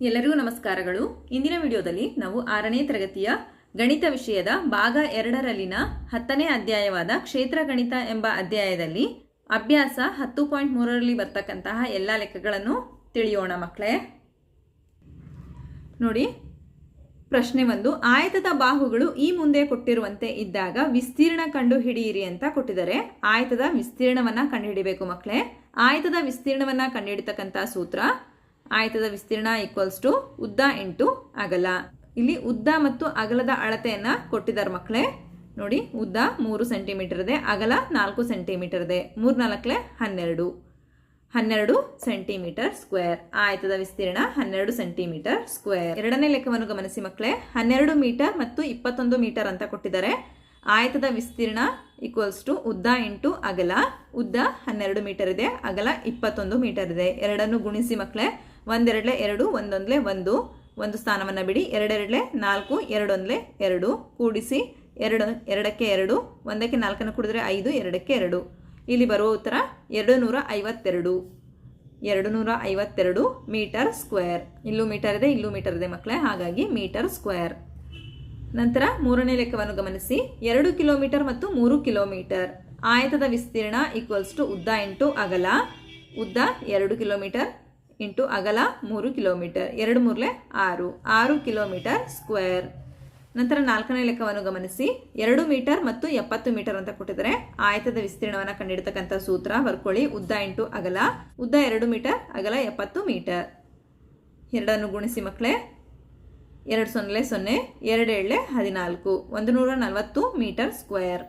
ಎಲ್ಲರಿಗೂ ನಮಸ್ಕಾರಗಳು. ಇಂದಿನ ವಿಡಿಯೋದಲ್ಲಿ ನಾವು ಆರನೇ ತರಗತಿಯ ಗಣಿತ ವಿಷಯದ ಭಾಗ ಎರಡರಲ್ಲಿನ ಹತ್ತನೇ ಅಧ್ಯಾಯವಾದ ಕ್ಷೇತ್ರ ಗಣಿತ ಎಂಬ ಅಧ್ಯಾಯದಲ್ಲಿ ಅಭ್ಯಾಸ ಹತ್ತು ಪಾಯಿಂಟ್ ಮೂರರಲ್ಲಿ ಬರ್ತಕ್ಕಂತಹ ಎಲ್ಲ ಲೆಕ್ಕಗಳನ್ನು ತಿಳಿಯೋಣ ಮಕ್ಕಳೇ. ನೋಡಿ ಪ್ರಶ್ನೆ ಒಂದು, ಆಯತದ ಬಾಹುಗಳು ಈ ಮುಂದೆ ಕೊಟ್ಟಿರುವಂತೆ ಇದ್ದಾಗ ವಿಸ್ತೀರ್ಣ ಕಂಡು ಹಿಡಿಯಿರಿ ಅಂತ ಕೊಟ್ಟಿದ್ದಾರೆ. ಆಯತದ ವಿಸ್ತೀರ್ಣವನ್ನ ಕಂಡುಹಿಡಿಬೇಕು ಮಕ್ಕಳೇ ಆಯತದ ವಿಸ್ತೀರ್ಣವನ್ನ ಕಂಡುಹಿಡಿತಕ್ಕಂಥ ಸೂತ್ರ, ಆಯತದ ವಿಸ್ತೀರ್ಣ ಈಕ್ವಲ್ಸ್ ಟು ಉದ್ದ ಇಂಟು ಅಗಲ. ಇಲ್ಲಿ ಉದ್ದ ಮತ್ತು ಅಗಲದ ಅಳತೆಯನ್ನ ಕೊಟ್ಟಿದ್ದಾರೆ ಮಕ್ಕಳೇ ನೋಡಿ, ಉದ್ದ ಮೂರು ಸೆಂಟಿಮೀಟರ್ ಇದೆ, ಅಗಲ ನಾಲ್ಕು ಸೆಂಟಿಮೀಟರ್ ಇದೆ. ಮೂರ್ನಾಲ್ಕಲೆ ಹನ್ನೆರಡು. ಹನ್ನೆರಡು ಸೆಂಟಿಮೀಟರ್ ಸ್ಕ್ವೇರ್. ಆಯತದ ವಿಸ್ತೀರ್ಣ ಹನ್ನೆರಡು ಸೆಂಟಿಮೀಟರ್ ಸ್ಕ್ವೇರ್. ಎರಡನೇ ಲೆಕ್ಕವನ್ನು ಗಮನಿಸಿ ಮಕ್ಕಳೇ. ಹನ್ನೆರಡು ಮೀಟರ್ ಮತ್ತು ಇಪ್ಪತ್ತೊಂದು ಮೀಟರ್ ಅಂತ ಕೊಟ್ಟಿದ್ದಾರೆ. ಆಯತದ ವಿಸ್ತೀರ್ಣ ಈಕ್ವಲ್ಸ್ ಟು ಉದ್ದ ಇಂಟು ಅಗಲ. ಉದ್ದ ಹನ್ನೆರಡು ಮೀಟರ್ ಇದೆ, ಅಗಲ ಇಪ್ಪತ್ತೊಂದು ಮೀಟರ್ ಇದೆ. ಎರಡನ್ನು ಗುಣಿಸಿ ಮಕ್ಕಳೇ. ಒಂದೆರಡ್ಲೆ ಎರಡು, ಒಂದೊಂದ್ಲೆ ಒಂದು. ಒಂದು ಸ್ಥಾನವನ್ನು ಬಿಡಿ. ಎರಡೆರಡ್ಲೆ ನಾಲ್ಕು, ಎರಡೊಂದ್ಲೆ ಎರಡು. ಕೂಡಿಸಿ ಎರಡು, ಎರಡಕ್ಕೆ ಎರಡು. ಒಂದಕ್ಕೆ ನಾಲ್ಕನ್ನು ಕುಡಿದ್ರೆ ಐದು, ಎರಡಕ್ಕೆ ಎರಡು. ಇಲ್ಲಿ ಬರುವ ಉತ್ತರ ಎರಡು ನೂರ ಐವತ್ತೆರಡು ಎರಡು ನೂರ ಐವತ್ತೆರಡು ಮೀಟರ್ ಸ್ಕ್ವೇರ್. ಇಲ್ಲೂ ಮೀಟರ್ ಇದೆ, ಇಲ್ಲೂ ಮೀಟರ್ ಇದೆ ಮಕ್ಕಳೇ ಹಾಗಾಗಿ ಮೀಟರ್ ಸ್ಕ್ವೇರ್. ನಂತರ ಮೂರನೇ ಲೆಕ್ಕವನ್ನು ಗಮನಿಸಿ. ಎರಡು ಕಿಲೋಮೀಟರ್ ಮತ್ತು ಮೂರು ಕಿಲೋಮೀಟರ್. ಆಯತದ ವಿಸ್ತೀರ್ಣ ಈಕ್ವಲ್ಸ್ ಟು ಉದ್ದ ಇಂಟು ಅಗಲ. ಉದ್ದ ಎರಡು ಕಿಲೋಮೀಟರ್ ಇಂಟು ಅಗಲ ಮೂರು ಕಿಲೋಮೀಟರ್. ಎರಡು ಮೂರಲೆ ಆರು. ಆರು ಕಿಲೋಮೀಟರ್ ಸ್ಕ್ವೇರ್. ನಂತರ ನಾಲ್ಕನೇ ಲೆಕ್ಕವನ್ನು ಗಮನಿಸಿ. ಎರಡು ಮೀಟರ್ ಮತ್ತು ಎಪ್ಪತ್ತು ಮೀಟರ್ ಅಂತ ಕೊಟ್ಟಿದ್ದಾರೆ. ಆಯತದ ವಿಸ್ತೀರ್ಣವನ್ನು ಕಂಡಿಡತಕ್ಕಂಥ ಸೂತ್ರ ಬರ್ಕೊಳ್ಳಿ. ಉದ್ದ ಇಂಟು ಅಗಲ. ಉದ್ದ ಎರಡು ಮೀಟರ್, ಅಗಲ ಎಪ್ಪತ್ತು ಮೀಟರ್. ಎರಡನ್ನು ಗುಣಿಸಿ ಮಕ್ಕಳೇ ಎರಡು ಸೊನ್ನೆ ಸೊನ್ನೆ. ಎರಡು ಏಳೆ, ಹದಿನಾಲ್ಕು. ಒಂದು ನೂರ ನಲವತ್ತು ಮೀಟರ್ ಸ್ಕ್ವೇರ್.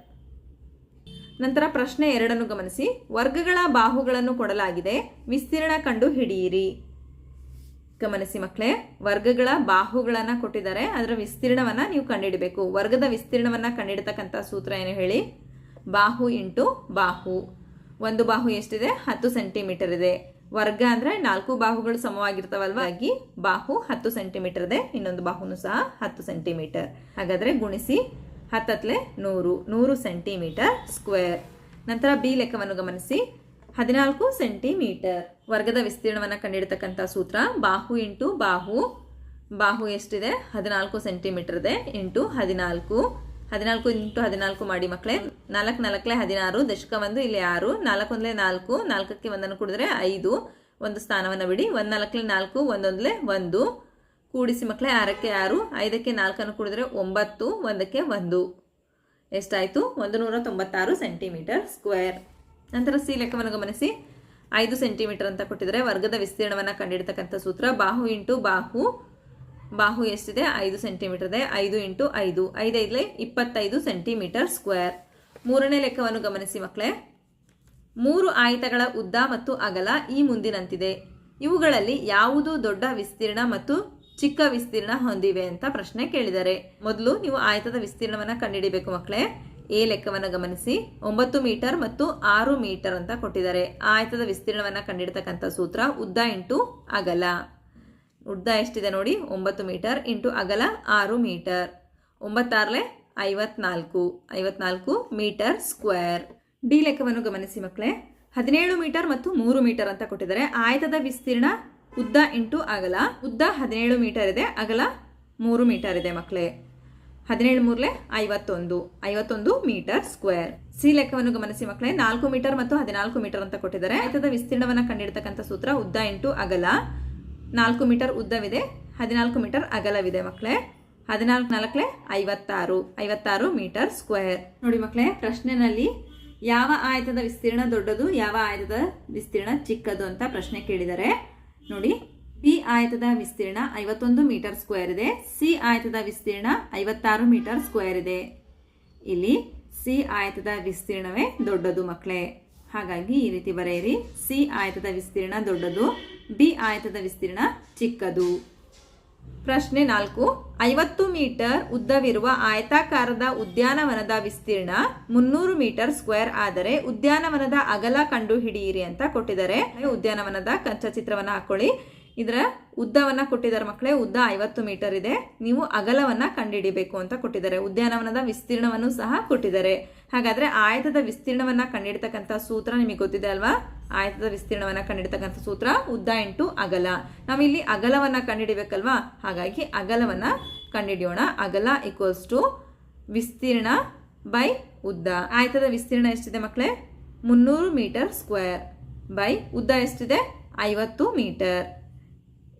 ನಂತರ ಪ್ರಶ್ನೆ ಎರಡನ್ನು ಗಮನಿಸಿ. ವರ್ಗಗಳ ಬಾಹುಗಳನ್ನು ಕೊಡಲಾಗಿದೆ. ವಿಸ್ತೀರ್ಣ ಕಂಡು ಹಿಡಿಯಿರಿ. ಗಮನಿಸಿ ಮಕ್ಕಳೇ, ವರ್ಗಗಳ ಬಾಹುಗಳನ್ನು ಕೊಟ್ಟಿದ್ದಾರೆ. ಅದರ ವಿಸ್ತೀರ್ಣವನ್ನ ನೀವು ಕಂಡಿಡಬೇಕು. ವರ್ಗದ ವಿಸ್ತೀರ್ಣವನ್ನ ಕಂಡಿಡತಕ್ಕಂತ ಸೂತ್ರ ಏನು ಹೇಳಿ? ಬಾಹು ಇಂಟು ಬಾಹು. ಒಂದು ಬಾಹು ಎಷ್ಟಿದೆ? ಹತ್ತು ಸೆಂಟಿಮೀಟರ್ ಇದೆ. ವರ್ಗ ಅಂದ್ರೆ ನಾಲ್ಕು ಬಾಹುಗಳು ಸಮವಾಗಿರ್ತಾವಲ್ವಾಗಿ ಬಾಹು ಹತ್ತು ಸೆಂಟಿಮೀಟರ್ ಇದೆ. ಇನ್ನೊಂದು ಬಾಹುನು ಸಹ ಹತ್ತು ಸೆಂಟಿಮೀಟರ್. ಹಾಗಾದ್ರೆ ಗುಣಿಸಿ ಹತ್ತತ್ಲೆ ನೂರು. ನೂರು ಸೆಂಟಿಮೀಟರ್ ಸ್ಕ್ವೇರ್. ನಂತರ ಬಿ ಲೆಕ್ಕವನ್ನು ಗಮನಿಸಿ. ಹದಿನಾಲ್ಕು ಸೆಂಟಿಮೀಟರ್. ವರ್ಗದ ವಿಸ್ತೀರ್ಣವನ್ನು ಕಂಡಿಡ್ತಕ್ಕಂಥ ಸೂತ್ರ ಬಾಹು ಇಂಟು ಬಾಹು. ಬಾಹು ಎಷ್ಟಿದೆ? ಹದಿನಾಲ್ಕು ಸೆಂಟಿಮೀಟರ್ ಇದೆ ಇಂಟು ಹದಿನಾಲ್ಕು. ಹದಿನಾಲ್ಕು ಇಂಟು ಹದಿನಾಲ್ಕು ಮಾಡಿ ಮಕ್ಕಳೇ ನಾಲ್ಕು ನಾಲ್ಕಲೆ ಹದಿನಾರು, ದಶಕ ಒಂದು ಇಲ್ಲಿ ಆರು ನಾಲ್ಕೊಂದಲೇ ನಾಲ್ಕು, ನಾಲ್ಕಕ್ಕೆ ಒಂದನ್ನು ಕುಡಿದ್ರೆ ಐದು. ಒಂದು ಸ್ಥಾನವನ್ನು ಬಿಡಿ. ಒಂದು ನಾಲ್ಕಲೆ ನಾಲ್ಕು, ಒಂದೊಂದ್ಲೆ ಒಂದು. ಕೂಡಿಸಿ ಮಕ್ಕಳೇ ಆರಕ್ಕೆ ಆರು, ಐದಕ್ಕೆ ನಾಲ್ಕನ್ನು ಕುಡಿದ್ರೆ ಒಂಬತ್ತು, ಒಂದಕ್ಕೆ ಒಂದು. ಎಷ್ಟಾಯಿತು? ಒಂದು ನೂರ ತೊಂಬತ್ತಾರು ಸೆಂಟಿಮೀಟರ್ ಸ್ಕ್ವೇರ್. ನಂತರ ಸಿ ಲೆಕ್ಕವನ್ನು ಗಮನಿಸಿ. ಐದು ಸೆಂಟಿಮೀಟರ್ ಅಂತ ಕೊಟ್ಟಿದ್ದಾರೆ. ವರ್ಗದ ವಿಸ್ತೀರ್ಣವನ್ನು ಕಂಡಿಡತಕ್ಕಂಥ ಸೂತ್ರ ಬಾಹು ಇಂಟು ಬಾಹು. ಬಾಹು ಎಷ್ಟಿದೆ? ಐದು ಸೆಂಟಿಮೀಟರ್ ಇದೆ. ಐದು ಇಂಟು ಐದು. ಐದೈದಲೆ ಇಪ್ಪತ್ತೈದು ಸೆಂಟಿಮೀಟರ್ ಸ್ಕ್ವೇರ್. ಮೂರನೇ ಲೆಕ್ಕವನ್ನು ಗಮನಿಸಿ ಮಕ್ಕಳೇ ಮೂರು ಆಯತಗಳ ಉದ್ದ ಮತ್ತು ಅಗಲ ಈ ಮುಂದಿನಂತಿದೆ. ಇವುಗಳಲ್ಲಿ ಯಾವುದು ದೊಡ್ಡ ವಿಸ್ತೀರ್ಣ ಮತ್ತು ಚಿಕ್ಕ ವಿಸ್ತೀರ್ಣ ಹೊಂದಿವೆ ಅಂತ ಪ್ರಶ್ನೆ ಕೇಳಿದ್ದಾರೆ ಮೊದಲು ನೀವು ಆಯತದ ವಿಸ್ತೀರ್ಣವನ್ನು ಕಂಡುಹಿಡಿಬೇಕು ಮಕ್ಕಳೇ ಎ ಲೆಕ್ಕವನ್ನು ಗಮನಿಸಿ. ಒಂಬತ್ತು ಮೀಟರ್ ಮತ್ತು ಆರು ಮೀಟರ್ ಅಂತ ಕೊಟ್ಟಿದ್ದಾರೆ. ಆಯತದ ವಿಸ್ತೀರ್ಣವನ್ನು ಕಂಡಿಡತಕ್ಕಂಥ ಸೂತ್ರ ಉದ್ದ ಇಂಟು ಅಗಲ. ಉದ್ದ ಎಷ್ಟಿದೆ ನೋಡಿ? ಒಂಬತ್ತು ಮೀಟರ್ ಇಂಟು ಅಗಲ ಆರು ಮೀಟರ್. ಒಂಬತ್ತಾರಲೆ ಐವತ್ನಾಲ್ಕು. ಐವತ್ನಾಲ್ಕು ಮೀಟರ್ ಸ್ಕ್ವೇರ್. ಡಿ ಲೆಕ್ಕವನ್ನು ಗಮನಿಸಿ ಮಕ್ಕಳೇ ಹದಿನೇಳು ಮೀಟರ್ ಮತ್ತು ಮೂರು ಮೀಟರ್ ಅಂತ ಕೊಟ್ಟಿದ್ದಾರೆ. ಆಯತದ ವಿಸ್ತೀರ್ಣ ಉದ್ದ ಇಂಟು ಅಗಲ. ಉದ್ದ ಹದಿನೇಳು ಮೀಟರ್ ಇದೆ. ಅಗಲ ಮೂರು ಮೀಟರ್ ಇದೆ ಮಕ್ಕಳೇ ಹದಿನೇಳು ಮೂರ್ಲೆ ಐವತ್ತೊಂದು ಐವತ್ತೊಂದು ಮೀಟರ್ ಸ್ಕ್ವೇರ್. ಸಿ ಲೆಕ್ಕವನ್ನು ಗಮನಿಸಿ ಮಕ್ಕಳೇ, ನಾಲ್ಕು ಮೀಟರ್ ಮತ್ತು ಹದಿನಾಲ್ಕು ಮೀಟರ್ ಅಂತ ಕೊಟ್ಟಿದ್ದಾರೆ. ಆಯ್ತದ ವಿಸ್ತೀರ್ಣವನ್ನು ಕಂಡಿಡ್ತಕ್ಕಂಥ ಸೂತ್ರ ಉದ್ದ ಎಂಟು ಅಗಲ. ನಾಲ್ಕು ಮೀಟರ್ ಉದ್ದವಿದೆ, ಹದಿನಾಲ್ಕು ಮೀಟರ್ ಅಗಲವಿದೆ ಮಕ್ಕಳೇ. ಹದಿನಾಲ್ಕು ನಾಲ್ಕಲೆ ಐವತ್ತಾರು ಐವತ್ತಾರು ಮೀಟರ್ ಸ್ಕ್ವೇರ್. ನೋಡಿ ಮಕ್ಕಳೇ, ಪ್ರಶ್ನೆನಲ್ಲಿ ಯಾವ ಆಯತದ ವಿಸ್ತೀರ್ಣ ದೊಡ್ಡದು, ಯಾವ ಆಯತದ ವಿಸ್ತೀರ್ಣ ಚಿಕ್ಕದು ಅಂತ ಪ್ರಶ್ನೆ ಕೇಳಿದ್ದಾರೆ ನೋಡಿ ಬಿ ಆಯತದ ವಿಸ್ತೀರ್ಣ ಐವತ್ತೊಂದು ಮೀಟರ್ ಸ್ಕ್ವೇರ್ ಇದೆ. ಸಿ ಆಯತದ ವಿಸ್ತೀರ್ಣ ಐವತ್ತಾರು ಮೀಟರ್ ಸ್ಕ್ವೇರ್ ಇದೆ. ಇಲ್ಲಿ ಸಿ ಆಯತದ ವಿಸ್ತೀರ್ಣವೇ ದೊಡ್ಡದು ಮಕ್ಕಳೇ ಹಾಗಾಗಿ ಈ ರೀತಿ ಬರೆಯಿರಿ. ಸಿ ಆಯತದ ವಿಸ್ತೀರ್ಣ ದೊಡ್ಡದು ಬಿ ಆಯತದ ವಿಸ್ತೀರ್ಣ ಚಿಕ್ಕದು. ಪ್ರಶ್ನೆ ನಾಲ್ಕು. ಐವತ್ತು ಮೀಟರ್ ಉದ್ದವಿರುವ ಆಯತಾಕಾರದ ಉದ್ಯಾನವನದ ವಿಸ್ತೀರ್ಣ ಮುನ್ನೂರು ಮೀಟರ್ ಸ್ಕ್ವೇರ್ ಆದರೆ ಉದ್ಯಾನವನದ ಅಗಲ ಕಂಡು ಹಿಡಿಯಿರಿ ಅಂತ ಕೊಟ್ಟಿದ್ದಾರೆ. ಉದ್ಯಾನವನದ ಕಚ್ಚಾ ಚಿತ್ರವನ್ನು ಹಾಕೊಳ್ಳಿ. ಇದರ ಉದ್ದವನ್ನ ಕೊಟ್ಟಿದ್ದಾರೆ ಮಕ್ಕಳೇ, ಉದ್ದ ಐವತ್ತು ಮೀಟರ್ ಇದೆ. ನೀವು ಅಗಲವನ್ನ ಕಂಡುಹಿಡಿಬೇಕು ಅಂತ ಕೊಟ್ಟಿದ್ದಾರೆ. ಉದ್ಯಾನವನದ ವಿಸ್ತೀರ್ಣವನ್ನು ಸಹ ಕೊಟ್ಟಿದ್ದಾರೆ. ಹಾಗಾದ್ರೆ ಆಯತದ ವಿಸ್ತೀರ್ಣವನ್ನ ಕಂಡುಹಿಡ್ತಕ್ಕಂಥ ಸೂತ್ರ ನಿಮಗೆ ಗೊತ್ತಿದೆ ಅಲ್ವಾ? ಆಯತದ ವಿಸ್ತೀರ್ಣವನ್ನ ಕಂಡುಹಿಡ್ತಕ್ಕಂಥ ಸೂತ್ರ ಉದ್ದ ಇಂಟು ಅಗಲ. ನಾವಿಲ್ಲಿ ಅಗಲವನ್ನ ಕಂಡುಹಿಡಿಬೇಕಲ್ವಾ? ಹಾಗಾಗಿ ಅಗಲವನ್ನ ಕಂಡುಹಿಡಿಯೋಣ. ಅಗಲ ಈಕ್ವಲ್ಸ್ ಟು ವಿಸ್ತೀರ್ಣ ಬೈ ಉದ್ದ. ಆಯತದ ವಿಸ್ತೀರ್ಣ ಎಷ್ಟಿದೆ ಮಕ್ಕಳೇ? ಮುನ್ನೂರು ಮೀಟರ್ ಸ್ಕ್ವೇರ್ ಬೈ ಉದ್ದ ಎಷ್ಟಿದೆ? ಐವತ್ತು ಮೀಟರ್.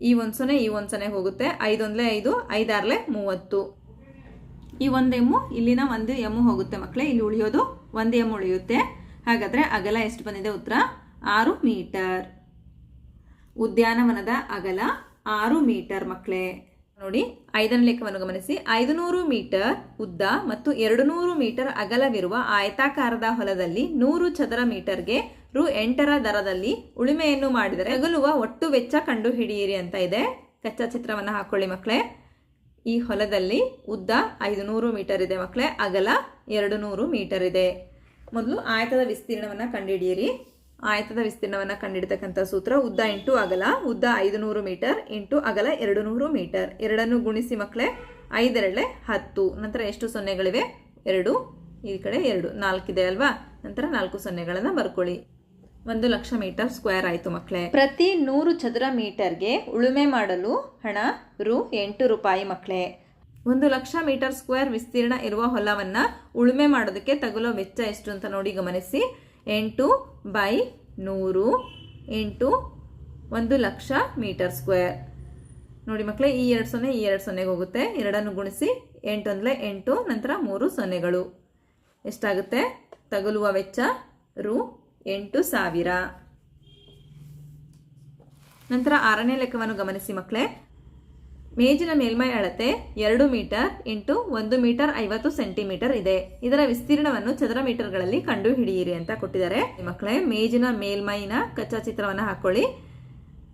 ಈ ಒಂದು ಸೊನೆ ಈ ಒಂದು ಸೊನೆ ಹೋಗುತ್ತೆ. ಐದೊಂದಲೇ ಐದು ಐದಾರ್ಲೆ ಮೂವತ್ತು. ಈ ಒಂದು ಎಮ್ಮು, ಇಲ್ಲಿನ ಒಂದು ಎಮ್ಮು ಹೋಗುತ್ತೆ ಮಕ್ಕಳೇ ಇಲ್ಲಿ ಉಳಿಯೋದು ಒಂದು ಎಮ್ಮು ಉಳಿಯುತ್ತೆ. ಹಾಗಾದ್ರೆ ಅಗಲ ಎಷ್ಟು ಬಂದಿದೆ ಉತ್ತರ? ಆರು ಮೀಟರ್. ಉದ್ಯಾನವನದ ಅಗಲ ಆರು ಮೀಟರ್ ಮಕ್ಕಳೇ ನೋಡಿ, ಐದನೇ ಲೆಕ್ಕವನ್ನು ಗಮನಿಸಿ. ಐದುನೂರು ಮೀಟರ್ ಉದ್ದ ಮತ್ತು ಎರಡು ನೂರು ಮೀಟರ್ ಅಗಲವಿರುವ ಆಯತಾಕಾರದ ಹೊಲದಲ್ಲಿ ನೂರು ಚದರ ಮೀಟರ್ಗೆ ರು ಎಂಟರ ದರದಲ್ಲಿ ಉಳುಮೆಯನ್ನು ಮಾಡಿದರೆ ಅಗಲುವ ಒಟ್ಟು ವೆಚ್ಚ ಕಂಡು ಹಿಡಿಯಿರಿ ಅಂತ ಇದೆ. ಕಚ್ಚಾ ಚಿತ್ರವನ್ನು ಹಾಕೊಳ್ಳಿ ಮಕ್ಕಳೇ ಈ ಹೊಲದಲ್ಲಿ ಉದ್ದ ಐದು ನೂರು ಮೀಟರ್ ಇದೆ ಮಕ್ಕಳೇ ಅಗಲ ಎರಡು ನೂರು ಮೀಟರ್ ಇದೆ. ಮೊದಲು ಆಯತದ ವಿಸ್ತೀರ್ಣವನ್ನು ಕಂಡುಹಿಡಿಯಿರಿ. ಆಯತದ ವಿಸ್ತೀರ್ಣವನ್ನು ಕಂಡುಹಿಡಿತಕ್ಕಂಥ ಸೂತ್ರ ಉದ್ದ ಇಂಟು ಅಗಲ, ಉದ್ದ ಐದು ನೂರು ಮೀಟರ್, ಇಂಟು ಅಗಲ ಎರಡು ನೂರು ಮೀಟರ್. ಎರಡನ್ನು ಗುಣಿಸಿ ಮಕ್ಕಳೇ ಐದೆರಡಲೆ ಹತ್ತು. ನಂತರ ಎಷ್ಟು ಸೊನ್ನೆಗಳಿವೆ? ಎರಡು. ಈ ಕಡೆ ಎರಡು. ನಾಲ್ಕಿದೆ ಅಲ್ವಾ? ನಂತರ ನಾಲ್ಕು ಸೊನ್ನೆಗಳನ್ನು ಬರ್ಕೊಳ್ಳಿ. ಒಂದು ಲಕ್ಷ ಮೀಟರ್ ಸ್ಕ್ವೇರ್ ಆಯಿತು ಮಕ್ಕಳೇ ಪ್ರತಿ ನೂರು ಚದರ ಮೀಟರ್ಗೆ ಉಳುಮೆ ಮಾಡಲು ಹಣ ರು ಎಂಟು ರೂಪಾಯಿ ಮಕ್ಕಳೇ ಒಂದು ಲಕ್ಷ ಮೀಟರ್ ಸ್ಕ್ವೇರ್ ವಿಸ್ತೀರ್ಣ ಇರುವ ಹೊಲವನ್ನ ಉಳುಮೆ ಮಾಡೋದಕ್ಕೆ ತಗುಲೋ ವೆಚ್ಚ ಎಷ್ಟು ಅಂತ ನೋಡಿ ಗಮನಿಸಿ. ಎಂಟು ಬೈ ನೂರು ಎಂಟು ಒಂದು ಲಕ್ಷ ಮೀಟರ್ ಸ್ಕ್ವೇರ್. ನೋಡಿ ಮಕ್ಕಳೇ ಈ ಎರಡು ಸೊನ್ನೆ ಈ ಎರಡು ಸೊನ್ನೆಗೆ ಹೋಗುತ್ತೆ. ಎರಡನ್ನು ಗುಣಿಸಿ ಎಂಟು ಅಂದರೆ ಎಂಟು ನಂತರ ಮೂರು ಸೊನ್ನೆಗಳು. ಎಷ್ಟಾಗುತ್ತೆ? ತಗುಲುವ ವೆಚ್ಚ ರು ಎಂಟು ಸಾವಿರ. ನಂತರ ಆರನೇ ಲೆಕ್ಕವನ್ನು ಗಮನಿಸಿ ಮಕ್ಕಳೇ. ಮೇಜಿನ ಮೇಲ್ಮೈ ಅಳತೆ ಎರಡು ಮೀಟರ್ ಇಂಟು ಒಂದು ಮೀಟರ್ ಐವತ್ತು ಸೆಂಟಿಮೀಟರ್ ಇದೆ. ಇದರ ವಿಸ್ತೀರ್ಣವನ್ನು ಚದರ ಮೀಟರ್ಗಳಲ್ಲಿ ಕಂಡು ಹಿಡಿಯಿರಿ ಅಂತ ಕೊಟ್ಟಿದ್ದಾರೆ. ಮಕ್ಕಳೇ, ಮೇಜಿನ ಮೇಲ್ಮೈನ ಕಚ್ಚಾ ಚಿತ್ರವನ್ನು ಹಾಕೊಳ್ಳಿ.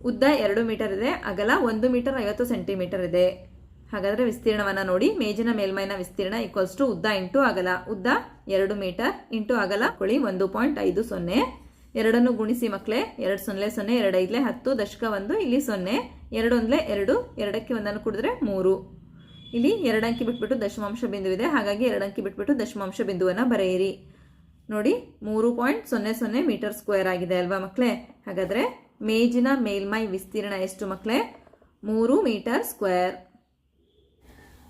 ಉದ್ದ ಎರಡು ಮೀಟರ್ ಇದೆ, ಅಗಲ ಒಂದು ಮೀಟರ್ ಐವತ್ತು ಸೆಂಟಿಮೀಟರ್ ಇದೆ. ಹಾಗಾದ್ರೆ ವಿಸ್ತೀರ್ಣವನ್ನ ನೋಡಿ, ಮೇಜಿನ ಮೇಲ್ಮೈನ ವಿಸ್ತೀರ್ಣ ಈಕ್ವಲ್ಸ್ ಟು ಉದ್ದ ಇಂಟು ಅಗಲ. ಉದ್ದ ಎರಡು ಮೀಟರ್ ಇಂಟು ಅಗಲ ಹಾಕೊಳ್ಳಿ ಒಂದು ಪಾಯಿಂಟ್ ಐದು ಸೊನ್ನೆ. ಎರಡನ್ನು ಗುಣಿಸಿ ಮಕ್ಕಳೇ ಎರಡು ಸೊನ್ನೆ ಸೊನ್ನೆ, ಎರಡು ಐದ್ಲೆ ಹತ್ತು, ದಶಕ ಒಂದು, ಇಲ್ಲಿ ಸೊನ್ನೆ. ಎರಡೊಂದ್ಲೆ ಎರಡು, ಎರಡಕ್ಕೆ ಒಂದನ್ನು ಕುಡಿದ್ರೆ ಮೂರು. ಇಲ್ಲಿ ಎರಡಂಕಿ ಬಿಟ್ಬಿಟ್ಟು ದಶಮಾಂಶ ಬಿಂದು ಇದೆ ಹಾಗಾಗಿ ಎರಡಂಕಿ ಬಿಟ್ಬಿಟ್ಟು ದಶಮಾಂಶ ಬಿಂದುವನ್ನು ಬರೆಯಿರಿ. ನೋಡಿ, ಮೂರು ಪಾಯಿಂಟ್ ಸೊನ್ನೆ ಸೊನ್ನೆ ಮೀಟರ್ ಸ್ಕ್ವೇರ್ ಆಗಿದೆ ಅಲ್ವಾ ಮಕ್ಕಳೇ ಹಾಗಾದ್ರೆ ಮೇಜಿನ ಮೇಲ್ಮೈ ವಿಸ್ತೀರ್ಣ ಎಷ್ಟು ಮಕ್ಕಳೇ ಮೂರು ಮೀಟರ್ ಸ್ಕ್ವೇರ್.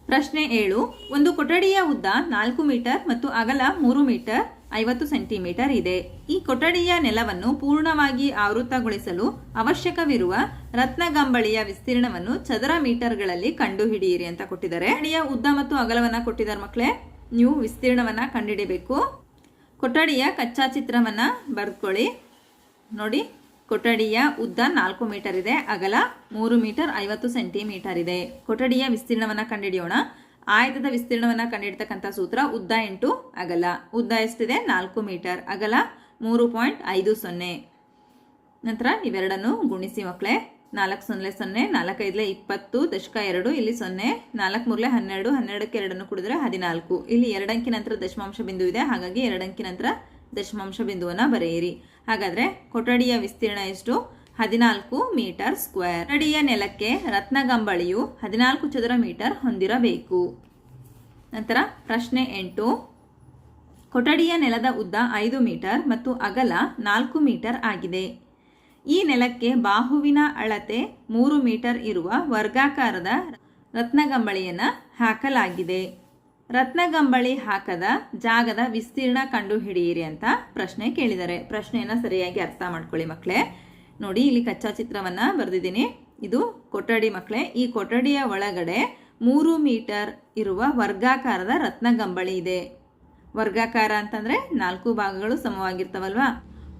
ಪ್ರಶ್ನೆ ಏಳು, ಒಂದು ಕೊಠಡಿಯ ಉದ್ದ ನಾಲ್ಕು ಮೀಟರ್ ಮತ್ತು ಅಗಲ ಮೂರು ಮೀಟರ್ ಐವತ್ತು ಸೆಂಟಿಮೀಟರ್ ಇದೆ. ಈ ಕೊಠಡಿಯ ನೆಲವನ್ನು ಪೂರ್ಣವಾಗಿ ಆವೃತಗೊಳಿಸಲು ಅವಶ್ಯಕವಿರುವ ರತ್ನಗಂಬಳಿಯ ವಿಸ್ತೀರ್ಣವನ್ನು ಚದರ ಮೀಟರ್ಗಳಲ್ಲಿ ಕಂಡುಹಿಡಿಯಿರಿ ಅಂತ ಕೊಟ್ಟಿದ್ದಾರೆ. ಕೊಠಡಿಯ ಉದ್ದ ಮತ್ತು ಅಗಲವನ್ನ ಕೊಟ್ಟಿದ್ದಾರೆ ಮಕ್ಕಳೇ. ನೀವು ವಿಸ್ತೀರ್ಣವನ್ನ ಕಂಡುಹಿಡಿಬೇಕು. ಕೊಠಡಿಯ ಕಚ್ಚಾ ಚಿತ್ರವನ್ನ ಬರ್ಕೊಳ್ಳಿ ನೋಡಿ. ಕೊಠಡಿಯ ಉದ್ದ ನಾಲ್ಕು ಮೀಟರ್ ಇದೆ, ಅಗಲ ಮೂರು ಮೀಟರ್ ಐವತ್ತು ಸೆಂಟಿಮೀಟರ್ ಇದೆ. ಕೊಠಡಿಯ ವಿಸ್ತೀರ್ಣವನ್ನ ಕಂಡುಹಿಡಿಯೋಣ. ಆಯುಧದ ವಿಸ್ತೀರ್ಣವನ್ನ ಕಂಡುಹಿಡ್ತಕ್ಕಂಥ ಸೂತ್ರ ಉದ್ದ ಎಂಟು, ಅಗಲ. ಉದ್ದ ಎಷ್ಟಿದೆ? ನಾಲ್ಕು ಮೀಟರ್. ಅಗಲ ಮೂರು ಪಾಯಿಂಟ್ ಐದು ಸೊನ್ನೆ. ನಂತರ ಇವೆರಡನ್ನು ಗುಣಿಸಿ ಮಕ್ಕಳೇ ನಾಲ್ಕು ಸೊನ್ನೆ ಸೊನ್ನೆ ನಾಲ್ಕೈದ್ಲೆ ಇಪ್ಪತ್ತು, ದಶಕ ಎರಡು, ಇಲ್ಲಿ ಸೊನ್ನೆ. ನಾಲ್ಕು ಮೂರಲೆ ಹನ್ನೆರಡು, ಹನ್ನೆರಡಕ್ಕೆ ಎರಡನ್ನು ಕುಡಿದ್ರೆ ಹದಿನಾಲ್ಕು. ಇಲ್ಲಿ ಎರಡಂಕಿ ನಂತರ ದಶಮಾಂಶ ಬಿಂದು ಇದೆ, ಹಾಗಾಗಿ ಎರಡಂಕಿ ನಂತರ ದಶಮಾಂಶ ಬಿಂದುವನ್ನು ಬರೆಯಿರಿ. ಹಾಗಾದ್ರೆ ಕೊಠಡಿಯ ವಿಸ್ತೀರ್ಣ ಎಷ್ಟು? ಹದಿನಾಲ್ಕು ಮೀಟರ್ ಸ್ಕ್ವೇರ್. ಕೊಠಡಿಯ ನೆಲಕ್ಕೆ ರತ್ನಗಂಬಳಿಯು ಹದಿನಾಲ್ಕು ಚದರ ಮೀಟರ್ ಹೊಂದಿರಬೇಕು. ನಂತರ ಪ್ರಶ್ನೆ ಎಂಟು. ಕೊಠಡಿಯ ನೆಲದ ಉದ್ದ ಐದು ಮೀಟರ್ ಮತ್ತು ಅಗಲ ನಾಲ್ಕು ಮೀಟರ್ ಆಗಿದೆ. ಈ ನೆಲಕ್ಕೆ ಬಾಹುವಿನ ಅಳತೆ ಮೂರು ಮೀಟರ್ ಇರುವ ವರ್ಗಾಕಾರದ ರತ್ನಗಂಬಳಿಯನ್ನು ಹಾಕಲಾಗಿದೆ. ರತ್ನಗಂಬಳಿ ಹಾಕದ ಜಾಗದ ವಿಸ್ತೀರ್ಣ ಕಂಡು ಹಿಡಿಯಿರಿ ಅಂತ ಪ್ರಶ್ನೆ ಕೇಳಿದ್ದಾರೆ ಪ್ರಶ್ನೆಯನ್ನು ಸರಿಯಾಗಿ ಅರ್ಥ ಮಾಡ್ಕೊಳ್ಳಿ ಮಕ್ಕಳೇ ನೋಡಿ, ಇಲ್ಲಿ ಕಚ್ಚಾ ಚಿತ್ರವನ್ನ ಬರೆದಿದ್ದೀನಿ. ಇದು ಕೊಠಡಿ ಮಕ್ಕಳೇ ಈ ಕೊಠಡಿಯ ಒಳಗಡೆ ಮೂರು ಮೀಟರ್ ಇರುವ ವರ್ಗಾಕಾರದ ರತ್ನಗಂಬಳಿ ಇದೆ. ವರ್ಗಾಕಾರ ಅಂತಂದ್ರೆ ನಾಲ್ಕು ಭಾಗಗಳು ಸಮವಾಗಿರ್ತವಲ್ವಾ?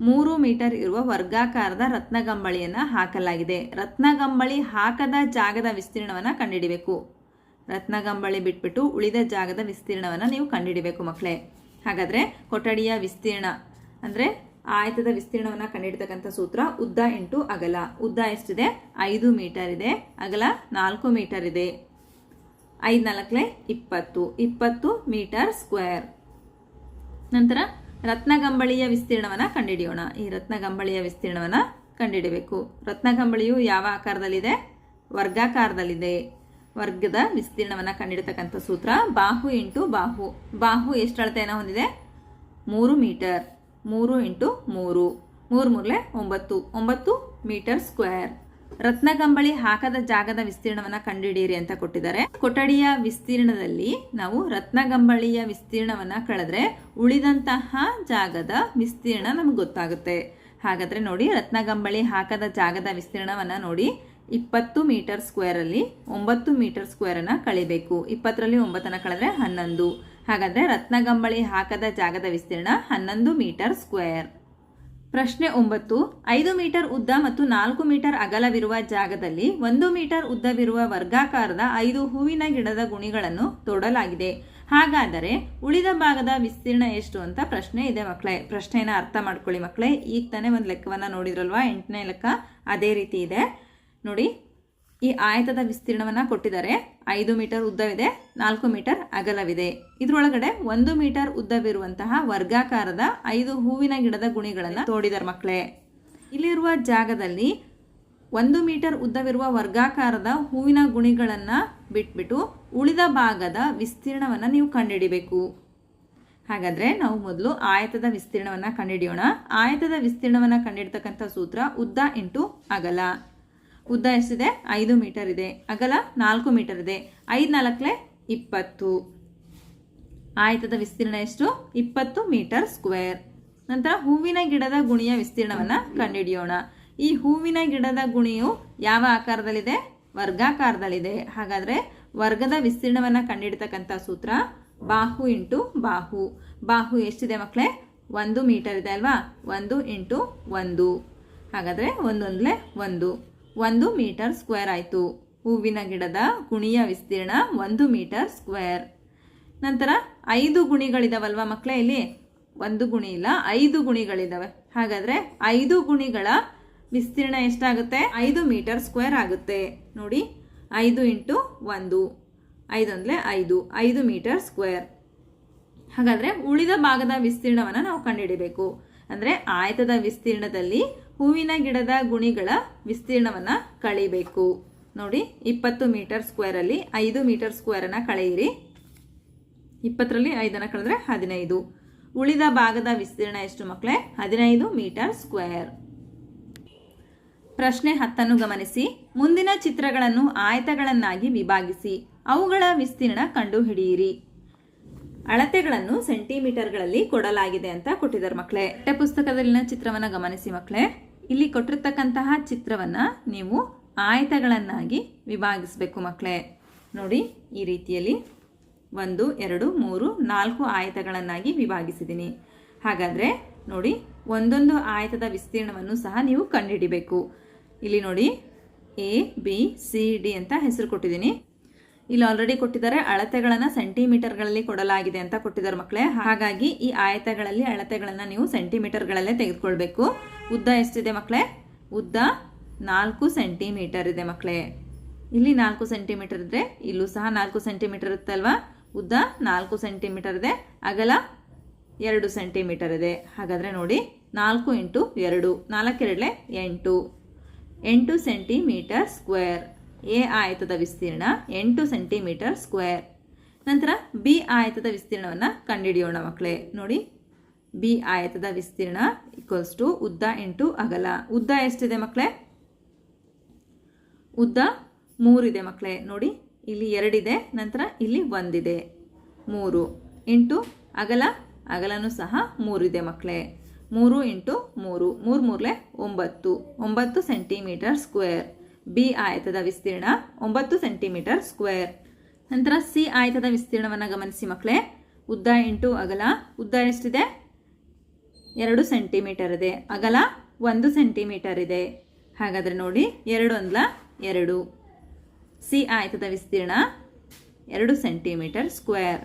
ಮೂರು ಮೀಟರ್ ಇರುವ ವರ್ಗಾಕಾರದ ರತ್ನಗಂಬಳಿಯನ್ನ ಹಾಕಲಾಗಿದೆ. ರತ್ನಗಂಬಳಿ ಹಾಕದ ಜಾಗದ ವಿಸ್ತೀರ್ಣವನ್ನ ಕಂಡುಹಿಡಿಬೇಕು ರತ್ನಗಂಬಳಿ ಬಿಟ್ಬಿಟ್ಟು ಉಳಿದ ಜಾಗದ ವಿಸ್ತೀರ್ಣವನ್ನು ನೀವು ಕಂಡುಹಿಡಿಬೇಕು ಮಕ್ಕಳೇ ಹಾಗಾದರೆ ಕೊಠಡಿಯ ವಿಸ್ತೀರ್ಣ ಅಂದರೆ ಆಯತದ ವಿಸ್ತೀರ್ಣವನ್ನು ಕಂಡುಹಿಡ್ತಕ್ಕಂಥ ಸೂತ್ರ ಉದ್ದ ಎಂಟು ಅಗಲ. ಉದ್ದ ಎಷ್ಟಿದೆ? ಐದು ಮೀಟರ್ ಇದೆ. ಅಗಲ ನಾಲ್ಕು ಮೀಟರ್ ಇದೆ. ಐದು ನಾಲ್ಕಲೆ ಇಪ್ಪತ್ತು. ಇಪ್ಪತ್ತು ಮೀಟರ್ ಸ್ಕ್ವೇರ್. ನಂತರ ರತ್ನಗಂಬಳಿಯ ವಿಸ್ತೀರ್ಣವನ್ನು ಕಂಡುಹಿಡಿಯೋಣ ಈ ರತ್ನಗಂಬಳಿಯ ವಿಸ್ತೀರ್ಣವನ್ನು ಕಂಡುಹಿಡಬೇಕು ರತ್ನಗಂಬಳಿಯು ಯಾವ ಆಕಾರದಲ್ಲಿದೆ? ವರ್ಗಾಕಾರದಲ್ಲಿದೆ. ವರ್ಗದ ವಿಸ್ತೀರ್ಣವನ್ನು ಕಂಡಿಡತಕ್ಕಂಥ ಸೂತ್ರ. ಬಾಹು ಇಂಟು ಬಾಹು. ಬಾಹು ಎಷ್ಟು ಅಳತೆಯನ್ನು ಹೊಂದಿದೆ? ಮೂರು ಮೀಟರ್. ಮೂರು ಇಂಟು ಮೂರು. ಮೂರು ಮೂರಲೆ ಒಂಬತ್ತು. ಒಂಬತ್ತು ಮೀಟರ್ ಸ್ಕ್ವೇರ್. ರತ್ನಗಂಬಳಿ ಹಾಕದ ಜಾಗದ ವಿಸ್ತೀರ್ಣವನ್ನ ಕಂಡುಹಿಡಿಯಿರಿ ಅಂತ ಕೊಟ್ಟಿದ್ದಾರೆ. ಕೊಠಡಿಯ ವಿಸ್ತೀರ್ಣದಲ್ಲಿ ನಾವು ರತ್ನಗಂಬಳಿಯ ವಿಸ್ತೀರ್ಣವನ್ನ ಕಳೆದ್ರೆ ಉಳಿದಂತಹ ಜಾಗದ ವಿಸ್ತೀರ್ಣ ನಮ್ಗೆ ಗೊತ್ತಾಗುತ್ತೆ. ಹಾಗಾದ್ರೆ ನೋಡಿ, ರತ್ನಗಂಬಳಿ ಹಾಕದ ಜಾಗದ ವಿಸ್ತೀರ್ಣವನ್ನ ನೋಡಿ ಇಪ್ಪತ್ತು ಮೀಟರ್ ಸ್ಕ್ವೇರ್ ಅಲ್ಲಿ ಒಂಬತ್ತು ಮೀಟರ್ ಸ್ಕ್ವೇರ್ ಅನ್ನ ಕಳಿಬೇಕು. ಇಪ್ಪತ್ತರಲ್ಲಿ ಒಂಬತ್ತನ್ನು ಕಳೆದ್ರೆ ಹನ್ನೊಂದು. ಹಾಗಾದ್ರೆ ರತ್ನಗಂಬಳಿ ಹಾಕದ ಜಾಗದ ವಿಸ್ತೀರ್ಣ ಹನ್ನೊಂದು ಮೀಟರ್ ಸ್ಕ್ವೇರ್ ಪ್ರಶ್ನೆ ಒಂಬತ್ತು, ಐದು ಮೀಟರ್ ಉದ್ದ ಮತ್ತು ನಾಲ್ಕು ಮೀಟರ್ ಅಗಲವಿರುವ ಜಾಗದಲ್ಲಿ ಒಂದು ಮೀಟರ್ ಉದ್ದವಿರುವ ವರ್ಗಾಕಾರದ ಐದು ಹೂವಿನ ಗಿಡದ ಗುಣಿಗಳನ್ನು ತೋಡಲಾಗಿದೆ. ಹಾಗಾದರೆ ಉಳಿದ ಭಾಗದ ವಿಸ್ತೀರ್ಣ ಎಷ್ಟು ಅಂತ ಪ್ರಶ್ನೆ ಇದೆ ಮಕ್ಕಳೇ. ಪ್ರಶ್ನೆಯನ್ನು ಅರ್ಥ ಮಾಡ್ಕೊಳ್ಳಿ ಮಕ್ಕಳೇ. ಈಗ ತಾನೇ ಒಂದು ಲೆಕ್ಕವನ್ನು ನೋಡಿದ್ರಲ್ವಾ? ಎಂಟನೇ ಲೆಕ್ಕ ಅದೇ ರೀತಿ ಇದೆ. ನೋಡಿ, ಈ ಆಯತದ ವಿಸ್ತೀರ್ಣವನ್ನು ಕೊಟ್ಟಿದ್ದಾರೆ. ಐದು ಮೀಟರ್ ಉದ್ದವಿದೆ, ನಾಲ್ಕು ಮೀಟರ್ ಅಗಲವಿದೆ. ಇದರೊಳಗಡೆ ಒಂದು ಮೀಟರ್ ಉದ್ದವಿರುವಂತಹ ವರ್ಗಾಕಾರದ ಐದು ಹೂವಿನ ಗಿಡದ ಗುಣಿಗಳನ್ನು ತೋಡಿದರು ಮಕ್ಕಳೇ. ಇಲ್ಲಿರುವ ಜಾಗದಲ್ಲಿ ಒಂದು ಮೀಟರ್ ಉದ್ದವಿರುವ ವರ್ಗಾಕಾರದ ಹೂವಿನ ಗುಣಿಗಳನ್ನು ಬಿಟ್ಬಿಟ್ಟು ಉಳಿದ ಭಾಗದ ವಿಸ್ತೀರ್ಣವನ್ನು ನೀವು ಕಂಡುಹಿಡಿಬೇಕು. ಹಾಗಾದರೆ ನಾವು ಮೊದಲು ಆಯತದ ವಿಸ್ತೀರ್ಣವನ್ನು ಕಂಡುಹಿಡಿಯೋಣ. ಆಯತದ ವಿಸ್ತೀರ್ಣವನ್ನು ಕಂಡುಹಿಡ್ತಕ್ಕಂಥ ಸೂತ್ರ ಉದ್ದ ಇಂಟು ಅಗಲ. ಉದ್ದ ಎಷ್ಟಿದೆ ಐದು ಮೀಟರ್ ಇದೆ. ಅಗಲ ನಾಲ್ಕು ಮೀಟರ್ ಇದೆ. ಐದು ನಾಲ್ಕಲೆ ಇಪ್ಪತ್ತು. ಆಯತದ ವಿಸ್ತೀರ್ಣ ಎಷ್ಟು? ಇಪ್ಪತ್ತು ಮೀಟರ್ ಸ್ಕ್ವೇರ್. ನಂತರ ಹೂವಿನ ಗಿಡದ ಗುಣಿಯ ವಿಸ್ತೀರ್ಣವನ್ನು ಕಂಡುಹಿಡಿಯೋಣ. ಈ ಹೂವಿನ ಗಿಡದ ಗುಣಿಯು ಯಾವ ಆಕಾರದಲ್ಲಿದೆ? ವರ್ಗಾಕಾರದಲ್ಲಿದೆ. ಹಾಗಾದರೆ ವರ್ಗದ ವಿಸ್ತೀರ್ಣವನ್ನು ಕಂಡುಹಿಡ್ತಕ್ಕಂಥ ಸೂತ್ರ ಬಾಹು ಇಂಟು ಬಾಹು. ಬಾಹು ಎಷ್ಟಿದೆ ಮಕ್ಕಳೇ ಒಂದು ಮೀಟರ್ ಇದೆ ಅಲ್ವಾ? ಒಂದು ಇಂಟು ಒಂದು. ಹಾಗಾದರೆ ಒಂದೊಂದಲೇ ಒಂದು. ಒಂದು ಮೀಟರ್ ಸ್ಕ್ವೇರ್ ಆಯಿತು. ಹೂವಿನ ಗಿಡದ ಗುಣಿಯ ವಿಸ್ತೀರ್ಣ ಒಂದು ಮೀಟರ್ ಸ್ಕ್ವೇರ್. ನಂತರ ಐದು ಗುಣಿಗಳಿದಾವಲ್ವ ಮಕ್ಕಳೇ ಇಲ್ಲಿ? ಒಂದು ಗುಣಿ ಇಲ್ಲ, ಐದು ಗುಣಿಗಳಿದ್ದಾವೆ ಹಾಗಾದರೆ ಐದು ಗುಣಿಗಳ ವಿಸ್ತೀರ್ಣ ಎಷ್ಟಾಗುತ್ತೆ? ಐದು ಮೀಟರ್ ಸ್ಕ್ವೇರ್ ಆಗುತ್ತೆ. ನೋಡಿ, ಐದು ಇಂಟು ಒಂದು. ಐದು ಅಂದರೆ ಐದು ಐದು ಮೀಟರ್ ಸ್ಕ್ವೇರ್. ಹಾಗಾದರೆ ಉಳಿದ ಭಾಗದ ವಿಸ್ತೀರ್ಣವನ್ನು ನಾವು ಕಂಡುಹಿಡಿಬೇಕು. ಅಂದರೆ ಆಯತದ ವಿಸ್ತೀರ್ಣದಲ್ಲಿ ಹೂವಿನ ಗಿಡದ ಗುಣಿಗಳ ವಿಸ್ತೀರ್ಣವನ್ನು ಕಳಿಬೇಕು. ನೋಡಿ, ಇಪ್ಪತ್ತು ಮೀಟರ್ ಸ್ಕ್ವೇರಲ್ಲಿ ಐದು ಮೀಟರ್ ಸ್ಕ್ವೇರನ್ನು ಕಳೆಯಿರಿ. ಇಪ್ಪತ್ತರಲ್ಲಿ ಐದನ್ನು ಕಳೆದ್ರೆ ಹದಿನೈದು. ಉಳಿದ ಭಾಗದ ವಿಸ್ತೀರ್ಣ ಎಷ್ಟು ಮಕ್ಕಳೇ ಹದಿನೈದು ಮೀಟರ್ ಸ್ಕ್ವೇರ್. ಪ್ರಶ್ನೆ ಹತ್ತನ್ನು ಗಮನಿಸಿ. ಮುಂದಿನ ಚಿತ್ರಗಳನ್ನು ಆಯತಗಳನ್ನಾಗಿ ವಿಭಾಗಿಸಿ. ಅವುಗಳ ವಿಸ್ತೀರ್ಣ ಕಂಡುಹಿಡಿಯಿರಿ. ಅಳತೆಗಳನ್ನು ಸೆಂಟಿಮೀಟರ್ಗಳಲ್ಲಿ ಕೊಡಲಾಗಿದೆ ಅಂತ ಕೊಟ್ಟಿದ್ದಾರೆ ಮಕ್ಕಳೇ. ಪುಸ್ತಕದಲ್ಲಿನ ಚಿತ್ರವನ್ನು ಗಮನಿಸಿ ಮಕ್ಕಳೇ. ಇಲ್ಲಿ ಕೊಟ್ಟಿರ್ತಕ್ಕಂತಹ ಚಿತ್ರವನ್ನು ನೀವು ಆಯತಗಳನ್ನಾಗಿ ವಿಭಾಗಿಸಬೇಕು ಮಕ್ಕಳೇ. ನೋಡಿ, ಈ ರೀತಿಯಲ್ಲಿ ಒಂದು, ಎರಡು, ಮೂರು, ನಾಲ್ಕು ಆಯತಗಳನ್ನಾಗಿ ವಿಭಾಗಿಸಿದ್ದೀನಿ. ಹಾಗಾದರೆ ನೋಡಿ, ಒಂದೊಂದು ಆಯತದ ವಿಸ್ತೀರ್ಣವನ್ನು ಸಹ ನೀವು ಕಂಡುಹಿಡಿಬೇಕು. ಇಲ್ಲಿ ನೋಡಿ ಎ ಬಿ ಸಿ ಡಿ ಅಂತ ಹೆಸರು ಕೊಟ್ಟಿದ್ದೀನಿ. ಇಲ್ಲಿ ಆಲ್ರೆಡಿ ಕೊಟ್ಟಿದ್ದಾರೆ. ಅಳತೆಗಳನ್ನು ಸೆಂಟಿಮೀಟರ್ಗಳಲ್ಲಿ ಕೊಡಲಾಗಿದೆ ಅಂತ ಕೊಟ್ಟಿದ್ದಾರೆ ಮಕ್ಕಳೇ. ಹಾಗಾಗಿ ಈ ಆಯತಗಳಲ್ಲಿ ಅಳತೆಗಳನ್ನು ನೀವು ಸೆಂಟಿಮೀಟರ್ಗಳಲ್ಲೇ ತೆಗೆದುಕೊಳ್ಬೇಕು. ಉದ್ದ ಎಷ್ಟಿದೆ ಮಕ್ಕಳೇ? ಉದ್ದ ನಾಲ್ಕು ಸೆಂಟಿಮೀಟರ್ ಇದೆ ಮಕ್ಕಳೇ. ಇಲ್ಲಿ ನಾಲ್ಕು ಸೆಂಟಿಮೀಟರ್ ಇದ್ರೆ ಇಲ್ಲೂ ಸಹ ನಾಲ್ಕು ಸೆಂಟಿಮೀಟರ್ ಇರುತ್ತಲ್ವಾ? ಉದ್ದ ನಾಲ್ಕು ಸೆಂಟಿಮೀಟರ್ ಇದೆ. ಅಗಲ ಎರಡು ಸೆಂಟಿಮೀಟರ್ ಇದೆ. ಹಾಗಾದರೆ ನೋಡಿ, ನಾಲ್ಕು ಇಂಟು ಎರಡು ನಾಲ್ಕೆರಡಲೆ ಎಂಟು. ಎಂಟು ಸೆಂಟಿಮೀಟರ್ ಸ್ಕ್ವೇರ್ ಎ ಆಯತದ ವಿಸ್ತೀರ್ಣ ಎಂಟು ಸೆಂಟಿಮೀಟರ್ ಸ್ಕ್ವೇರ್. ನಂತರ ಬಿ ಆಯತದ ವಿಸ್ತೀರ್ಣವನ್ನು ಕಂಡುಹಿಡಿಯೋಣ ಮಕ್ಕಳೇ ನೋಡಿ, ಬಿ ಆಯತದ ವಿಸ್ತೀರ್ಣ ಈಕ್ವಲ್ಸ್ ಟು ಉದ್ದ ಇಂಟು ಅಗಲ. ಉದ್ದ ಎಷ್ಟಿದೆ ಮಕ್ಕಳೇ ಉದ್ದ ಮೂರಿದೆ ಮಕ್ಕಳೇ ನೋಡಿ, ಇಲ್ಲಿ ಎರಡಿದೆ, ನಂತರ ಇಲ್ಲಿ ಒಂದಿದೆ. ಮೂರು ಇಂಟು ಅಗಲ, ಅಗಲನೂ ಸಹ ಮೂರಿದೆ ಮಕ್ಕಳೇ ಮೂರು ಇಂಟು ಮೂರು. ಮೂರು ಮೂರಲೆ ಒಂಬತ್ತು. ಒಂಬತ್ತು ಸೆಂಟಿಮೀಟರ್ ಸ್ಕ್ವೇರ್. ಬಿ ಆಯತದ ವಿಸ್ತೀರ್ಣ ಒಂಬತ್ತು ಸೆಂಟಿಮೀಟರ್ ಸ್ಕ್ವೇರ್. ನಂತರ ಸಿ ಆಯತದ ವಿಸ್ತೀರ್ಣವನ್ನು ಗಮನಿಸಿ ಮಕ್ಕಳೇ ಉದ್ದ ಇಂಟು ಅಗಲ. ಉದ್ದ ಎಷ್ಟಿದೆ? ಎರಡು ಸೆಂಟಿಮೀಟರ್ ಇದೆ. ಅಗಲ ಒಂದು ಸೆಂಟಿಮೀಟರ್ ಇದೆ. ಹಾಗಾದರೆ ನೋಡಿ, ಎರಡು ಅಂದ್ಲ ಎರಡು. ಸಿ ಆಯತದ ವಿಸ್ತೀರ್ಣ ಎರಡು ಸೆಂಟಿಮೀಟರ್ ಸ್ಕ್ವೇರ್.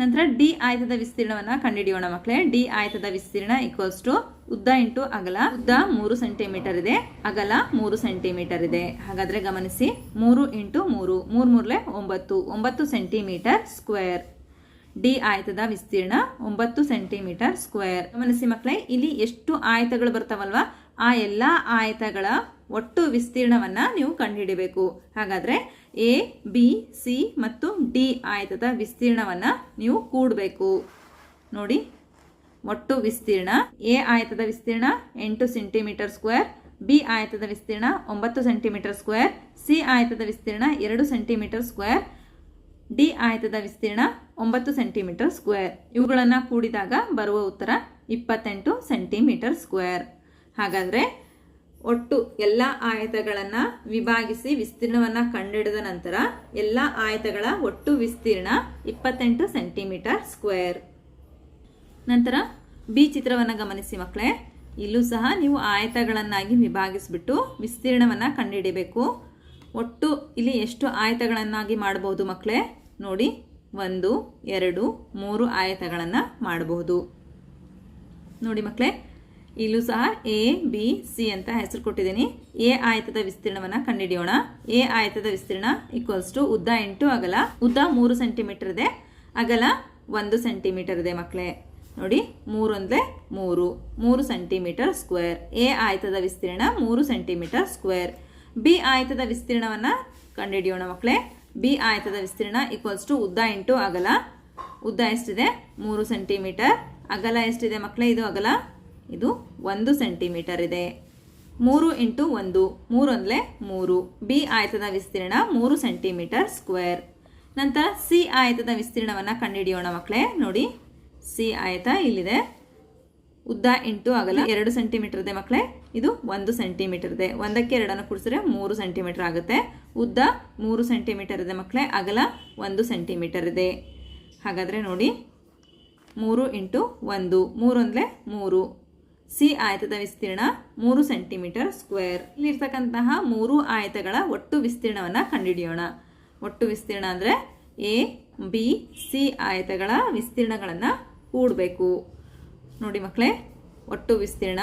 ನಂತರ ಡಿ ಆಯತದ ವಿಸ್ತೀರ್ಣವನ್ನು ಕಂಡುಹಿಡಿಯೋಣ ಮಕ್ಕಳೇ ಡಿ ಆಯತದ ವಿಸ್ತೀರ್ಣ ಈಕ್ವಲ್ಸ್ ಟು ಉದ್ದ ಇಂಟು ಅಗಲ. ಉದ್ದ ಮೂರು ಸೆಂಟಿಮೀಟರ್ ಇದೆ. ಅಗಲ ಮೂರು ಸೆಂಟಿಮೀಟರ್ ಇದೆ. ಹಾಗಾದ್ರೆ ಗಮನಿಸಿ. ಮೂರು ಇಂಟು ಮೂರು. ಮೂರು ಮೂರಲೆ ಒಂಬತ್ತು. ಒಂಬತ್ತು ಸೆಂಟಿಮೀಟರ್ ಸ್ಕ್ವೇರ್ ಡಿ ಆಯತದ ವಿಸ್ತೀರ್ಣ ಒಂಬತ್ತು ಸೆಂಟಿಮೀಟರ್ ಸ್ಕ್ವೇರ್ ಗಮನಿಸಿ ಮಕ್ಕಳೇ ಇಲ್ಲಿ ಎಷ್ಟು ಆಯತಗಳು ಬರ್ತಾವಲ್ವಾ? ಆ ಎಲ್ಲ ಆಯತಗಳ ಒಟ್ಟು ವಿಸ್ತೀರ್ಣವನ್ನ ನೀವು ಕಂಡುಹಿಡಿಬೇಕು. ಹಾಗಾದ್ರೆ ಎ ಬಿ ಸಿ ಮತ್ತು ಡಿ ಆಯತದ ವಿಸ್ತೀರ್ಣವನ್ನ ನೀವು ಕೂಡಬೇಕು. ನೋಡಿ. ಒಟ್ಟು ವಿಸ್ತೀರ್ಣ ಎ ಆಯತದ ವಿಸ್ತೀರ್ಣ ಎಂಟು ಸೆಂಟಿಮೀಟರ್ ಸ್ಕ್ವೇರ್, ಬಿ ಆಯತದ ವಿಸ್ತೀರ್ಣ ಒಂಬತ್ತು ಸೆಂಟಿಮೀಟರ್ ಸ್ಕ್ವೇರ್, ಸಿ ಆಯತದ ವಿಸ್ತೀರ್ಣ ಎರಡು ಸೆಂಟಿಮೀಟರ್ ಸ್ಕ್ವೇರ್, ಡಿ ಆಯತದ ವಿಸ್ತೀರ್ಣ ಒಂಬತ್ತು ಸೆಂಟಿಮೀಟರ್ ಸ್ಕ್ವೇರ್. ಇವುಗಳನ್ನು ಕೂಡಿದಾಗ ಬರುವ ಉತ್ತರ ಇಪ್ಪತ್ತೆಂಟು ಸೆಂಟಿಮೀಟರ್ ಸ್ಕ್ವೇರ್. ಹಾಗಾದರೆ ಒಟ್ಟು ಎಲ್ಲ ಆಯತಗಳನ್ನು ವಿಭಾಗಿಸಿ ವಿಸ್ತೀರ್ಣವನ್ನು ಕಂಡುಹಿಡಿದ ನಂತರ ಎಲ್ಲ ಆಯತಗಳ ಒಟ್ಟು ವಿಸ್ತೀರ್ಣ ಇಪ್ಪತ್ತೆಂಟು ಸೆಂಟಿಮೀಟರ್ ಸ್ಕ್ವೇರ್. ನಂತರ ಬಿ ಚಿತ್ರವನ್ನು ಗಮನಿಸಿ ಮಕ್ಕಳೇ ಇಲ್ಲೂ ಸಹ ನೀವು ಆಯತಗಳನ್ನಾಗಿ ವಿಭಾಗಿಸ್ಬಿಟ್ಟು ವಿಸ್ತೀರ್ಣವನ್ನು ಕಂಡುಹಿಡಿಬೇಕು. ಒಟ್ಟು ಇಲ್ಲಿ ಎಷ್ಟು ಆಯತಗಳನ್ನಾಗಿ ಮಾಡಬಹುದು ಮಕ್ಕಳೇ ನೋಡಿ, ಒಂದು, ಎರಡು, ಮೂರು ಆಯತಗಳನ್ನು ಮಾಡಬಹುದು. ನೋಡಿ ಮಕ್ಕಳೇ ಇಲ್ಲೂ ಸಹ ಎ, ಬಿ, ಸಿ ಅಂತ ಹೆಸರು ಕೊಟ್ಟಿದ್ದೀನಿ. ಎ ಆಯತದ ವಿಸ್ತೀರ್ಣವನ್ನು ಕಂಡುಹಿಡಿಯೋಣ. ಎ ಆಯತದ ವಿಸ್ತೀರ್ಣ ಈಕ್ವಲ್ಸ್ ಟು ಉದ್ದ ಎಂಟು ಅಗಲ. ಉದ್ದ ಮೂರು ಸೆಂಟಿಮೀಟರ್ ಇದೆ. ಅಗಲ ಒಂದು ಸೆಂಟಿಮೀಟರ್ ಇದೆ ಮಕ್ಕಳೇ ನೋಡಿ ಮೂರೊಂದಲೇ ಮೂರು. ಮೂರು ಸೆಂಟಿಮೀಟರ್ ಸ್ಕ್ವೇರ್ ಎ ಆಯತದ ವಿಸ್ತೀರ್ಣ ಮೂರು ಸೆಂಟಿಮೀಟರ್ ಸ್ಕ್ವೇರ್ ಬಿ ಆಯತದ ವಿಸ್ತೀರ್ಣವನ್ನು ಕಂಡುಹಿಡಿಯೋಣ ಮಕ್ಕಳೇ ಬಿ ಆಯತದ ವಿಸ್ತೀರ್ಣ ಈಕ್ವಲ್ಸ್ ಟು ಉದ್ದ ಇಂಟು ಅಗಲ. ಉದ್ದ ಎಷ್ಟಿದೆ? ಮೂರು ಸೆಂಟಿಮೀಟರ್ ಅಗಲ ಎಷ್ಟಿದೆ ಮಕ್ಕಳೇ ಇದು ಅಗಲ. ಇದು ಒಂದು ಸೆಂಟಿಮೀಟರ್ ಇದೆ. ಮೂರು ಇಂಟು ಒಂದು. ಮೂರೊಂದಲೇ ಮೂರು. ಬಿ ಆಯತದ ವಿಸ್ತೀರ್ಣ ಮೂರು ಸೆಂಟಿಮೀಟರ್ ಸ್ಕ್ವೇರ್ ನಂತರ ಸಿ ಆಯತದ ವಿಸ್ತೀರ್ಣವನ್ನು ಕಂಡುಹಿಡಿಯೋಣ ಮಕ್ಕಳೇ ನೋಡಿ ಸಿ ಆಯತ ಇಲ್ಲಿದೆ. ಉದ್ದ ಇಂಟು ಆಗಲ್ಲ ಎರಡು ಸೆಂಟಿಮೀಟರ್ ಇದೆ ಮಕ್ಕಳೇ ಇದು ಒಂದು ಸೆಂಟಿಮೀಟರ್ ಇದೆ ಒಂದಕ್ಕೆ ಎರಡನ್ನು ಕೂಡಿಸಿದ್ರೆ ಮೂರು ಸೆಂಟಿಮೀಟರ್ ಆಗುತ್ತೆ. ಉದ್ದ ಮೂರು ಸೆಂಟಿಮೀಟರ್ ಇದೆ ಮಕ್ಕಳೇ ಅಗಲ ಒಂದು ಸೆಂಟಿಮೀಟರ್ ಇದೆ ಹಾಗಾದರೆ ನೋಡಿ, ಮೂರು ಇಂಟು ಒಂದು. ಮೂರೊಂದಲೇ ಮೂರು. ಸಿ ಆಯತದ ವಿಸ್ತೀರ್ಣ ಮೂರು ಸೆಂಟಿಮೀಟರ್ ಸ್ಕ್ವೇರ್. ಇಲ್ಲಿರ್ತಕ್ಕಂತಹ ಮೂರು ಆಯತಗಳ ಒಟ್ಟು ವಿಸ್ತೀರ್ಣವನ್ನು ಕಂಡುಹಿಡಿಯೋಣ. ಒಟ್ಟು ವಿಸ್ತೀರ್ಣ ಅಂದರೆ ಎ, ಬಿ, ಸಿ ಆಯತಗಳ ವಿಸ್ತೀರ್ಣಗಳನ್ನು ಕೂಡಬೇಕು. ನೋಡಿ ಮಕ್ಕಳೇ ಒಟ್ಟು ವಿಸ್ತೀರ್ಣ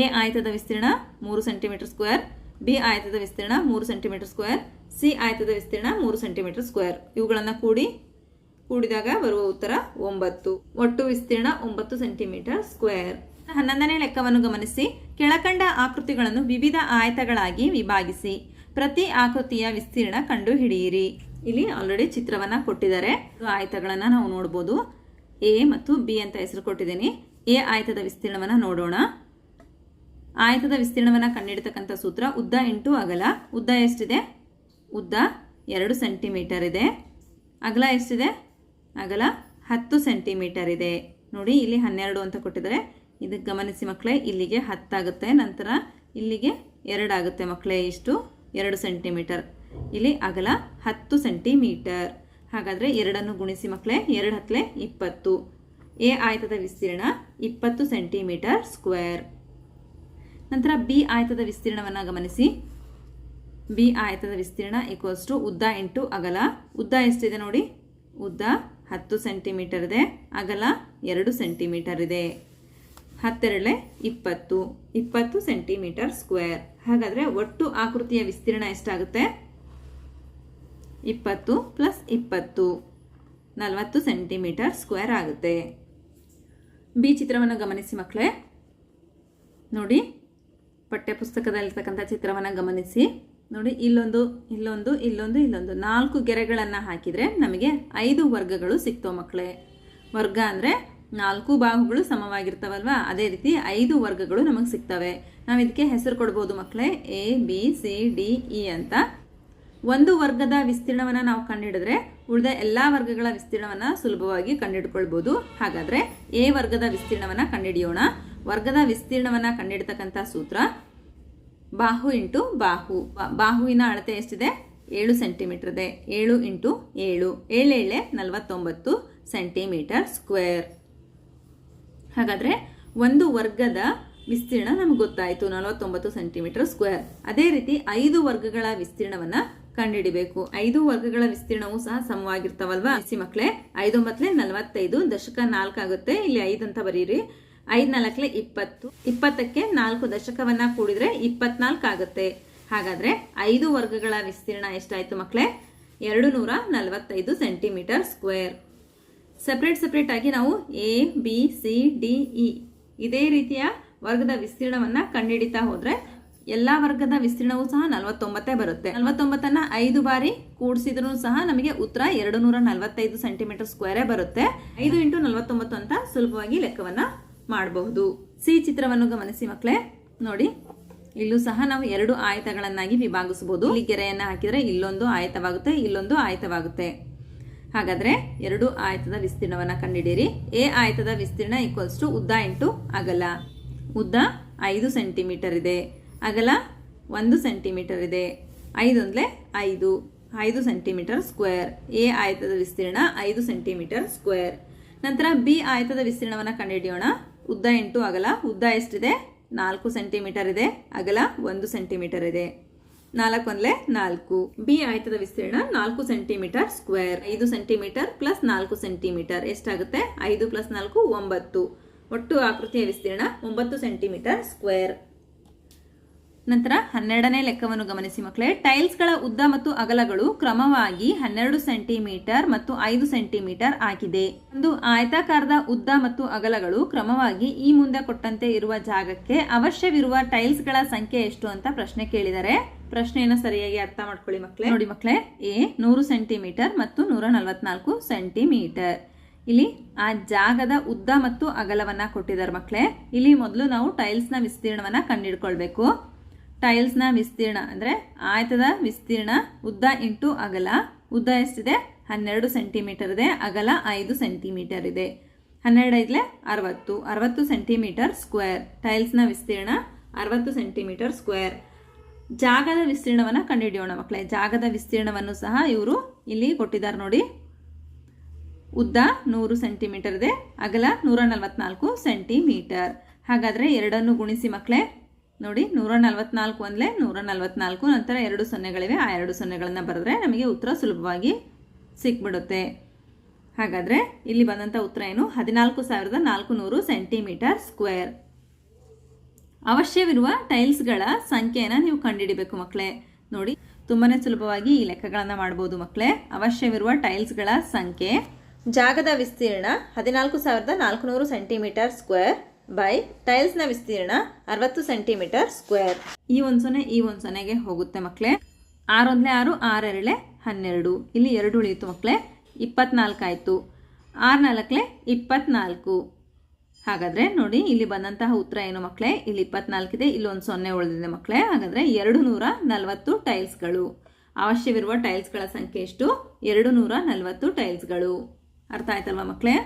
ಎ ಆಯತದ ವಿಸ್ತೀರ್ಣ ಮೂರು ಸೆಂಟಿಮೀಟರ್ ಸ್ಕ್ವೇರ್, ಬಿ ಆಯತದ ವಿಸ್ತೀರ್ಣ ಮೂರು ಸೆಂಟಿಮೀಟರ್ ಸ್ಕ್ವೇರ್, ಸಿ ಆಯತದ ವಿಸ್ತೀರ್ಣ ಮೂರು ಸೆಂಟಿಮೀಟರ್ ಸ್ಕ್ವೇರ್. ಇವುಗಳನ್ನು ಕೂಡಿ, ಕೂಡಿದಾಗ ಬರುವ ಉತ್ತರ ಒಂಬತ್ತು. ಒಟ್ಟು ವಿಸ್ತೀರ್ಣ ಒಂಬತ್ತು ಸೆಂಟಿಮೀಟರ್ ಸ್ಕ್ವೇರ್. ಹನ್ನೊಂದನೇ ಲೆಕ್ಕವನ್ನು ಗಮನಿಸಿ. ಕೆಳಕಂಡ ಆಕೃತಿಗಳನ್ನು ವಿವಿಧ ಆಯತಗಳಾಗಿ ವಿಭಾಗಿಸಿ. ಪ್ರತಿ ಆಕೃತಿಯ ವಿಸ್ತೀರ್ಣ ಕಂಡು ಹಿಡಿಯಿರಿ ಇಲ್ಲಿ ಆಲ್ರೆಡಿ ಚಿತ್ರವನ್ನು ಕೊಟ್ಟಿದ್ದಾರೆ. ಆಯತಗಳನ್ನು ನಾವು ನೋಡ್ಬೋದು. ಎ ಮತ್ತು ಬಿ ಅಂತ ಹೆಸರು ಕೊಟ್ಟಿದ್ದೀನಿ. ಎ ಆಯತದ ವಿಸ್ತೀರ್ಣವನ್ನು ನೋಡೋಣ. ಆಯತದ ವಿಸ್ತೀರ್ಣವನ್ನು ಕಂಡುಹಿಡಿತಕ್ಕಂಥ ಸೂತ್ರ ಉದ್ದ ಇಂಟು ಅಗಲ. ಉದ್ದ ಎಷ್ಟಿದೆ? ಉದ್ದ ಎರಡು ಸೆಂಟಿಮೀಟರ್ ಇದೆ. ಅಗಲ ಎಷ್ಟಿದೆ? ಅಗಲ ಹತ್ತು ಸೆಂಟಿಮೀಟರ್ ಇದೆ. ನೋಡಿ, ಇಲ್ಲಿ ಹನ್ನೆರಡು ಅಂತ ಕೊಟ್ಟಿದ್ದಾರೆ. ಇದಕ್ಕೆ ಗಮನಿಸಿ ಮಕ್ಕಳೇ ಇಲ್ಲಿಗೆ ಹತ್ತಾಗುತ್ತೆ ನಂತರ ಇಲ್ಲಿಗೆ ಎರಡಾಗುತ್ತೆ ಮಕ್ಕಳೇ ಇಷ್ಟು? ಎರಡು ಸೆಂಟಿಮೀಟರ್. ಇಲ್ಲಿ ಅಗಲ ಹತ್ತು ಸೆಂಟಿಮೀಟರ್. ಹಾಗಾದರೆ ಎರಡನ್ನು ಗುಣಿಸಿ ಮಕ್ಕಳೇ ಎರಡು ಹತ್ತಲೆ ಇಪ್ಪತ್ತು. ಎ ಆಯತದ ವಿಸ್ತೀರ್ಣ ಇಪ್ಪತ್ತು ಸೆಂಟಿಮೀಟರ್ ಸ್ಕ್ವೇರ್. ನಂತರ ಬಿ ಆಯತದ ವಿಸ್ತೀರ್ಣವನ್ನು ಗಮನಿಸಿ. ಬಿ ಆಯತದ ವಿಸ್ತೀರ್ಣ ಈಕ್ವಲ್ಸ್ ಟು ಉದ್ದ ಇಂಟು ಅಗಲ. ಉದ್ದ ಎಷ್ಟಿದೆ ನೋಡಿ? ಉದ್ದ ಹತ್ತು ಸೆಂಟಿಮೀಟರ್ ಇದೆ. ಅಗಲ ಎರಡು ಸೆಂಟಿಮೀಟರ್ ಇದೆ. ಹತ್ತೆರಡಲೆ ಇಪ್ಪತ್ತು. ಇಪ್ಪತ್ತು ಸೆಂಟಿಮೀಟರ್ ಸ್ಕ್ವೇರ್. ಹಾಗಾದರೆ ಒಟ್ಟು ಆಕೃತಿಯ ವಿಸ್ತೀರ್ಣ ಎಷ್ಟಾಗುತ್ತೆ? ಇಪ್ಪತ್ತು ಪ್ಲಸ್ ಇಪ್ಪತ್ತು. ನಲವತ್ತು ಸೆಂಟಿಮೀಟರ್ ಸ್ಕ್ವೇರ್ ಆಗುತ್ತೆ. ಬಿ ಚಿತ್ರವನ್ನು ಗಮನಿಸಿ ಮಕ್ಕಳೇ. ನೋಡಿ, ಪಠ್ಯಪುಸ್ತಕದಲ್ಲಿರ್ತಕ್ಕಂಥ ಚಿತ್ರವನ್ನು ಗಮನಿಸಿ. ನೋಡಿ, ಇಲ್ಲೊಂದು ಇಲ್ಲೊಂದು ಇಲ್ಲೊಂದು ಇಲ್ಲೊಂದು. ನಾಲ್ಕು ಗೆರೆಗಳನ್ನು ಹಾಕಿದರೆ ನಮಗೆ ಐದು ವರ್ಗಗಳು ಸಿಗ್ತವೆ ಮಕ್ಕಳೇ. ವರ್ಗ ಅಂದರೆ ನಾಲ್ಕು ಬಾಹುಗಳು ಸಮವಾಗಿರ್ತಾವಲ್ವಾ? ಅದೇ ರೀತಿ ಐದು ವರ್ಗಗಳು ನಮಗೆ ಸಿಗ್ತವೆ. ನಾವು ಇದಕ್ಕೆ ಹೆಸರು ಕೊಡ್ಬೋದು ಮಕ್ಕಳೇ. A B C D E ಅಂತ ಒಂದು ವರ್ಗದ ವಿಸ್ತೀರ್ಣವನ್ನು ನಾವು ಕಂಡುಹಿಡಿದ್ರೆ ಉಳಿದ ಎಲ್ಲ ವರ್ಗಗಳ ವಿಸ್ತೀರ್ಣವನ್ನು ಸುಲಭವಾಗಿ ಕಂಡುಹಿಡ್ಕೊಳ್ಬೋದು. ಹಾಗಾದರೆ ಎ ವರ್ಗದ ವಿಸ್ತೀರ್ಣವನ್ನು ಕಂಡುಹಿಡಿಯೋಣ. ವರ್ಗದ ವಿಸ್ತೀರ್ಣವನ್ನು ಕಂಡುಹಿಡ್ತಕ್ಕಂಥ ಸೂತ್ರ ಬಾಹು ಇಂಟು ಬಾಹು. ಬಾಹುವಿನ ಅಳತೆ ಎಷ್ಟಿದೆ? ಏಳು ಸೆಂಟಿಮೀಟರ್ ಇದೆ ಏಳು ಇಂಟು ಏಳು. ಏಳೇಳೆ ನಲವತ್ತೊಂಬತ್ತು ಸೆಂಟಿಮೀಟರ್ ಸ್ಕ್ವೇರ್. ಹಾಗಾದರೆ ಒಂದು ವರ್ಗದ ವಿಸ್ತೀರ್ಣ ನಮ್ಗೆ ಗೊತ್ತಾಯಿತು. ನಲವತ್ತೊಂಬತ್ತು ಸೆಂಟಿಮೀಟರ್ ಸ್ಕ್ವೇರ್. ಅದೇ ರೀತಿ ಐದು ವರ್ಗಗಳ ವಿಸ್ತೀರ್ಣವನ್ನ ಕಂಡುಹಿಡಿಬೇಕು. ಐದು ವರ್ಗಗಳ ವಿಸ್ತೀರ್ಣವೂ ಸಹ ಸಮವಾಗಿರ್ತಾವಲ್ವಾ? ಸಿ ಮಕ್ಕಳೇ ಐದೊಂಬತ್ತಲೆ ನಲವತ್ತೈದು, ದಶಕ ನಾಲ್ಕು ಆಗುತ್ತೆ. ಇಲ್ಲಿ ಐದು ಅಂತ ಬರೀರಿ. ಐದ್ ನಾಲ್ಕಲೆ ಇಪ್ಪತ್ತು. ಇಪ್ಪತ್ತಕ್ಕೆ ನಾಲ್ಕು ದಶಕವನ್ನ ಕೂಡಿದ್ರೆ ಇಪ್ಪತ್ನಾಲ್ಕು ಆಗುತ್ತೆ. ಹಾಗಾದ್ರೆ ಐದು ವರ್ಗಗಳ ವಿಸ್ತೀರ್ಣ ಎಷ್ಟಾಯ್ತು ಮಕ್ಕಳೇ ಎರಡು ನೂರ ನಲವತ್ತೈದು ಸೆಂಟಿಮೀಟರ್ ಸ್ಕ್ವೇರ್. ಸಪ್ರೇಟ್ ಸಪ್ರೇಟ್ ಆಗಿ ನಾವು A, B, C, D, E. ಇದೇ ರೀತಿಯ ವರ್ಗದ ವಿಸ್ತೀರ್ಣವನ್ನ ಕಂಡುಹಿಡಿತಾ ಹೋದ್ರೆ ಎಲ್ಲಾ ವರ್ಗದ ವಿಸ್ತೀರ್ಣವೂ ಸಹ ನಲವತ್ತೊಂಬತ್ತೇ ಬರುತ್ತೆ. ನಲವತ್ತೊಂಬತ್ತನ್ನ ಐದು ಬಾರಿ ಕೂಡಿಸಿದ್ರು ಸಹ ನಮಗೆ ಉತ್ತರ ಎರಡು ನೂರ ನಲವತ್ತೈದು ಸೆಂಟಿಮೀಟರ್ ಸ್ಕ್ವೇರೇ ಬರುತ್ತೆ. ಐದು ಇಂಟು ನಲವತ್ತೊಂಬತ್ತು ಅಂತ ಸುಲಭವಾಗಿ ಲೆಕ್ಕವನ್ನ ಮಾಡಬಹುದು. ಸಿ ಚಿತ್ರವನ್ನು ಗಮನಿಸಿ ಮಕ್ಕಳೇ ನೋಡಿ, ಇಲ್ಲೂ ಸಹ ನಾವು ಎರಡು ಆಯತಗಳನ್ನಾಗಿ ವಿಭಾಗಿಸಬಹುದು. ಇಲ್ಲಿ ಗೆರೆಯನ್ನ ಹಾಕಿದ್ರೆ ಇಲ್ಲೊಂದು ಆಯತವಾಗುತ್ತೆ ಇಲ್ಲೊಂದು ಆಯತವಾಗುತ್ತೆ. ಹಾಗಾದ್ರೆ ಎರಡು ಆಯತದ ವಿಸ್ತೀರ್ಣವನ್ನ ಕಂಡುಹಿಡಿಯಿರಿ ಎ ಆಯತದ ವಿಸ್ತೀರ್ಣ ಈಕ್ವಲ್ಸ್ ಟು ಉದ್ದ ಇಂಟು ಅಗಲ. ಉದ್ದ ಐದು ಸೆಂಟಿಮೀಟರ್ ಇದೆ. ಅಗಲ ಒಂದು ಸೆಂಟಿಮೀಟರ್ ಇದೆ. ಐದೊಂದ್ಲೆ ಐದು. ಐದು ಸೆಂಟಿಮೀಟರ್ ಸ್ಕ್ವೇರ್. ಎ ಆಯತದ ವಿಸ್ತೀರ್ಣ ಐದು ಸೆಂಟಿಮೀಟರ್ ಸ್ಕ್ವೇರ್. ನಂತರ ಬಿ ಆಯತದ ವಿಸ್ತೀರ್ಣವನ್ನು ಕಂಡುಹಿಡಿಯೋಣ. ಉದ್ದ ಎಂಟು, ಅಗಲ ಉದ್ದ ಎಷ್ಟಿದೆ? ನಾಲ್ಕು ಸೆಂಟಿಮೀಟರ್ ಇದೆ. ಅಗಲ ಒಂದು ಸೆಂಟಿಮೀಟರ್ ಇದೆ. ನಾಲ್ಕು ಅಂದರೆ ನಾಲ್ಕು. ಬಿ ಆಯತದ ವಿಸ್ತೀರ್ಣ ನಾಲ್ಕು ಸೆಂಟಿಮೀಟರ್ ಸ್ಕ್ವೇರ್. ಐದು ಸೆಂಟಿಮೀಟರ್ ಪ್ಲಸ್ ನಾಲ್ಕು ಸೆಂಟಿಮೀಟರ್. ಎಷ್ಟಾಗುತ್ತೆ? ಐದು ಪ್ಲಸ್ ನಾಲ್ಕು, ಒಂಬತ್ತು. ಒಟ್ಟು ಆಕೃತಿಯ ವಿಸ್ತೀರ್ಣ ಒಂಬತ್ತು ಸೆಂಟಿಮೀಟರ್ ಸ್ಕ್ವೇರ್. ನಂತರ ಹನ್ನೆರಡನೇ ಲೆಕ್ಕವನ್ನು ಗಮನಿಸಿ ಮಕ್ಕಳೇ. ಟೈಲ್ಸ್ಗಳ ಉದ್ದ ಮತ್ತು ಅಗಲಗಳು ಕ್ರಮವಾಗಿ ಹನ್ನೆರಡು ಸೆಂಟಿಮೀಟರ್ ಮತ್ತು ಐದು ಸೆಂಟಿಮೀಟರ್ ಆಗಿದೆ. ಒಂದು ಆಯತಾಕಾರದ ಉದ್ದ ಮತ್ತು ಅಗಲಗಳು ಕ್ರಮವಾಗಿ ಈ ಮುಂದೆ ಕೊಟ್ಟಂತೆ ಇರುವ ಜಾಗಕ್ಕೆ ಅವಶ್ಯವಿರುವ ಟೈಲ್ಸ್ಗಳ ಸಂಖ್ಯೆ ಎಷ್ಟು ಅಂತ ಪ್ರಶ್ನೆ ಕೇಳಿದರೆ ಪ್ರಶ್ನೆಯನ್ನು ಸರಿಯಾಗಿ ಅರ್ಥ ಮಾಡ್ಕೊಳ್ಳಿ ಮಕ್ಕಳೇ. ನೋಡಿ ಮಕ್ಕಳೇ, ಎ ನೂರು ಸೆಂಟಿಮೀಟರ್ ಮತ್ತು ನೂರ ನಲವತ್ನಾಲ್ಕು ಸೆಂಟಿಮೀಟರ್. ಇಲ್ಲಿ ಆ ಜಾಗದ ಉದ್ದ ಮತ್ತು ಅಗಲವನ್ನ ಕೊಟ್ಟಿದ್ದಾರೆ ಮಕ್ಕಳೇ. ಇಲ್ಲಿ ಮೊದಲು ನಾವು ಟೈಲ್ಸ್ನ ವಿಸ್ತೀರ್ಣವನ್ನ ಕಂಡುಹಿಡ್ಕೊಳ್ಬೇಕು. ಟೈಲ್ಸ್ನ ವಿಸ್ತೀರ್ಣ ಅಂದರೆ ಆಯತದ ವಿಸ್ತೀರ್ಣ ಉದ್ದ ಇಂಟು ಅಗಲ. ಉದ್ದ ಎಷ್ಟಿದೆ? ಹನ್ನೆರಡು ಸೆಂಟಿಮೀಟರ್ ಇದೆ. ಅಗಲ ಐದು ಸೆಂಟಿಮೀಟರ್ ಇದೆ. ಹನ್ನೆರಡು ಐದ್ಲೆ ಅರವತ್ತು. ಅರವತ್ತು ಸೆಂಟಿಮೀಟರ್ ಸ್ಕ್ವೇರ್. ಟೈಲ್ಸ್ನ ವಿಸ್ತೀರ್ಣ ಅರವತ್ತು ಸೆಂಟಿಮೀಟರ್ ಸ್ಕ್ವೇರ್. ಜಾಗದ ವಿಸ್ತೀರ್ಣವನ್ನು ಕಂಡುಹಿಡಿಯೋಣ ಮಕ್ಕಳೇ ಜಾಗದ ವಿಸ್ತೀರ್ಣವನ್ನು ಸಹ ಇವರು ಇಲ್ಲಿ ಕೊಟ್ಟಿದ್ದಾರೆ ನೋಡಿ. ಉದ್ದ ನೂರು ಸೆಂಟಿಮೀಟರ್ ಇದೆ. ಅಗಲ ನೂರ ನಲವತ್ನಾಲ್ಕು ಸೆಂಟಿಮೀಟರ್. ಹಾಗಾದರೆ ಎರಡನ್ನು ಗುಣಿಸಿ ಮಕ್ಕಳೇ ನೋಡಿ ನೂರ ನಲವತ್ನಾಲ್ಕು ಒಂದಲೇ ನೂರ ನಲವತ್ನಾಲ್ಕು ನಂತರ ಎರಡು ಸೊನ್ನೆಗಳಿವೆ. ಆ ಎರಡು ಸೊನ್ನೆಗಳನ್ನು ಬರೆದ್ರೆ ನಮಗೆ ಉತ್ತರ ಸುಲಭವಾಗಿ ಸಿಕ್ಬಿಡುತ್ತೆ. ಹಾಗಾದರೆ ಇಲ್ಲಿ ಬಂದಂಥ ಉತ್ತರ ಏನು? ಹದಿನಾಲ್ಕು ಸಾವಿರದ ನಾಲ್ಕು ನೂರು ಸೆಂಟಿಮೀಟರ್ ಸ್ಕ್ವೇರ್. ಅವಶ್ಯವಿರುವ ಟೈಲ್ಸ್ಗಳ ಸಂಖ್ಯೆಯನ್ನು ನೀವು ಕಂಡುಹಿಡಿಬೇಕು ಮಕ್ಕಳೇ ನೋಡಿ, ತುಂಬಾನೇ ಸುಲಭವಾಗಿ ಈ ಲೆಕ್ಕಗಳನ್ನು ಮಾಡ್ಬೋದು ಮಕ್ಕಳೇ ಅವಶ್ಯವಿರುವ ಟೈಲ್ಸ್ಗಳ ಸಂಖ್ಯೆ. ಜಾಗದ ವಿಸ್ತೀರ್ಣ ಹದಿನಾಲ್ಕು ಸಾವಿರದ ನಾಲ್ಕುನೂರು ಸೆಂಟಿಮೀಟರ್ ಸ್ಕ್ವೇರ್. ಬೈ ಟೈಲ್ಸ್ನ ವಿಸ್ತೀರ್ಣ ಅರವತ್ತು ಸೆಂಟಿಮೀಟರ್ ಸ್ಕ್ವೇರ್ ಈ ಒಂದು ಸೊನೆ ಈ ಒಂದು ಸೊನೆಗೆ ಹೋಗುತ್ತೆ ಮಕ್ಕಳೇ ಆರೊಂದಲೇ ಆರು ಆರೆರಳೆ ಹನ್ನೆರಡು. ಇಲ್ಲಿ ಎರಡು ಉಳಿಯಿತು ಮಕ್ಕಳೇ ಇಪ್ಪತ್ನಾಲ್ಕು ಆಯಿತು. ಆರು ನಾಲ್ಕಲೆ ಇಪ್ಪತ್ನಾಲ್ಕು. ಹಾಗಾದರೆ ನೋಡಿ, ಇಲ್ಲಿ ಬಂದಂತಹ ಉತ್ತರ ಏನು ಮಕ್ಕಳೇ ಇಲ್ಲಿ ಇಪ್ಪತ್ನಾಲ್ಕಿದೆ, ಇಲ್ಲಿ ಒಂದು ಸೊನ್ನೆ ಉಳಿದಿದೆ ಮಕ್ಕಳೇ ಹಾಗಾದರೆ ಎರಡು ನೂರ ನಲವತ್ತು ಟೈಲ್ಸ್ಗಳು ಅವಶ್ಯವಿರುವ ಟೈಲ್ಸ್ಗಳ ಸಂಖ್ಯೆ ಎಷ್ಟು? ಎರಡು ನೂರ ನಲವತ್ತು ಟೈಲ್ಸ್ಗಳು ಅರ್ಥ ಆಯ್ತಲ್ವಾ ಮಕ್ಕಳೇ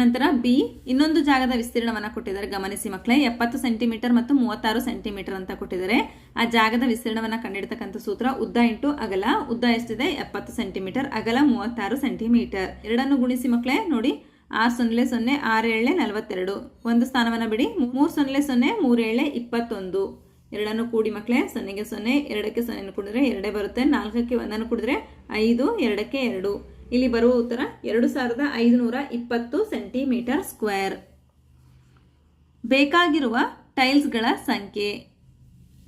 ನಂತರ ಬಿ, ಇನ್ನೊಂದು ಜಾಗದ ವಿಸ್ತೀರ್ಣವನ್ನು ಕೊಟ್ಟಿದ್ದಾರೆ. ಗಮನಿಸಿ ಮಕ್ಕಳೇ ಎಪ್ಪತ್ತು ಸೆಂಟಿಮೀಟರ್ ಮತ್ತು ಮೂವತ್ತಾರು ಸೆಂಟಿಮೀಟರ್ ಅಂತ ಕೊಟ್ಟಿದ್ದಾರೆ. ಆ ಜಾಗದ ವಿಸ್ತೀರ್ಣವನ್ನು ಕಂಡಿಡ್ತಕ್ಕಂಥ ಸೂತ್ರ ಉದ್ದ ಇಂಟು ಅಗಲ. ಉದ್ದ ಎಷ್ಟಿದೆ? ಎಪ್ಪತ್ತು ಸೆಂಟಿಮೀಟರ್. ಅಗಲ ಮೂವತ್ತಾರು ಸೆಂಟಿಮೀಟರ್. ಎರಡನ್ನು ಗುಣಿಸಿ ಮಕ್ಕಳೇ ನೋಡಿ. ಆರು ಸೊನ್ನೆ ಸೊನ್ನೆ, ಆರು ಏಳೆ ನಲವತ್ತೆರಡು. ಒಂದು ಸ್ಥಾನವನ್ನು ಬಿಡಿ. ಮೂರು ಸೊನ್ನೆ ಸೊನ್ನೆ, ಮೂರು ಏಳೆ ಇಪ್ಪತ್ತೊಂದು. ಎರಡನ್ನು ಕೂಡಿ ಮಕ್ಕಳೇ ಸೊನ್ನೆಗೆ ಸೊನ್ನೆ, ಎರಡಕ್ಕೆ ಸೊನ್ನೆಯನ್ನು ಕುಡಿದ್ರೆ ಎರಡೇ ಬರುತ್ತೆ. ನಾಲ್ಕಕ್ಕೆ ಒಂದನ್ನು ಕುಡಿದ್ರೆ ಐದು, ಎರಡಕ್ಕೆ ಎರಡು. ಇಲ್ಲಿ ಬರುವ ಉತ್ತರ ಎರಡು ಸಾವಿರದ ಐದುನೂರ ಇಪ್ಪತ್ತು ಸೆಂಟಿಮೀಟರ್ ಸ್ಕ್ವೇರ್. ಬೇಕಾಗಿರುವ ಟೈಲ್ಸ್ಗಳ ಸಂಖ್ಯೆ.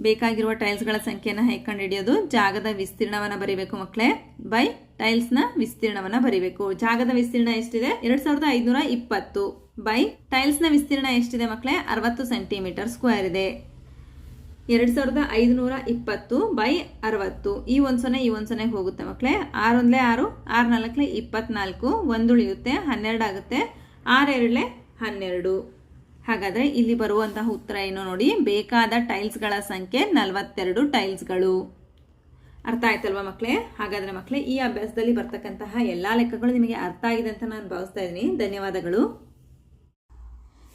ಬೇಕಾಗಿರುವ ಟೈಲ್ಸ್ಗಳ ಸಂಖ್ಯೆಯನ್ನು ಹೇಗೆ ಕಂಡುಹಿಡಿಯೋದು ಜಾಗದ ವಿಸ್ತೀರ್ಣವನ್ನು ಬರೀಬೇಕು ಮಕ್ಕಳೇ ಬೈ ಟೈಲ್ಸ್ನ ವಿಸ್ತೀರ್ಣವನ್ನು ಬರೀಬೇಕು. ಜಾಗದ ವಿಸ್ತೀರ್ಣ ಎಷ್ಟಿದೆ? ಎರಡು ಸಾವಿರದ ಐದುನೂರ ಇಪ್ಪತ್ತು. ಬೈ ಟೈಲ್ಸ್ನ ವಿಸ್ತೀರ್ಣ ಎಷ್ಟಿದೆ ಮಕ್ಕಳೇ ಅರವತ್ತು ಸೆಂಟಿಮೀಟರ್ ಸ್ಕ್ವೇರ್ ಇದೆ. ಎರಡು ಸಾವಿರದ ಐದುನೂರ ಇಪ್ಪತ್ತು ಬೈ ಅರವತ್ತು. ಈ ಒಂದು ಸೊನ್ನೆ ಈ ಒಂದು ಸೊನ್ನೆ ಹೋಗುತ್ತೆ ಮಕ್ಕಳೇ ಆರೊಂದಲೇ ಆರು ಆರು ನಾಲ್ಕಲೆ ಇಪ್ಪತ್ನಾಲ್ಕು. ಒಂದು ಉಳಿಯುತ್ತೆ ಹನ್ನೆರಡು ಆಗುತ್ತೆ. ಆರೆರಡಲೆ ಹನ್ನೆರಡು. ಹಾಗಾದರೆ ಇಲ್ಲಿ ಬರುವಂತಹ ಉತ್ತರ ಏನು ನೋಡಿ? ಬೇಕಾದ ಟೈಲ್ಸ್ಗಳ ಸಂಖ್ಯೆ ನಲವತ್ತೆರಡು ಟೈಲ್ಸ್ಗಳು. ಅರ್ಥ ಆಯ್ತಲ್ವಾ ಮಕ್ಕಳೇ ಹಾಗಾದರೆ ಮಕ್ಕಳೇ ಈ ಅಭ್ಯಾಸದಲ್ಲಿ ಬರ್ತಕ್ಕಂತಹ ಎಲ್ಲ ಲೆಕ್ಕಗಳು ನಿಮಗೆ ಅರ್ಥ ಆಗಿದೆ ಅಂತ ನಾನು ಭಾವಿಸ್ತಾ ಇದ್ದೀನಿ. ಧನ್ಯವಾದಗಳು.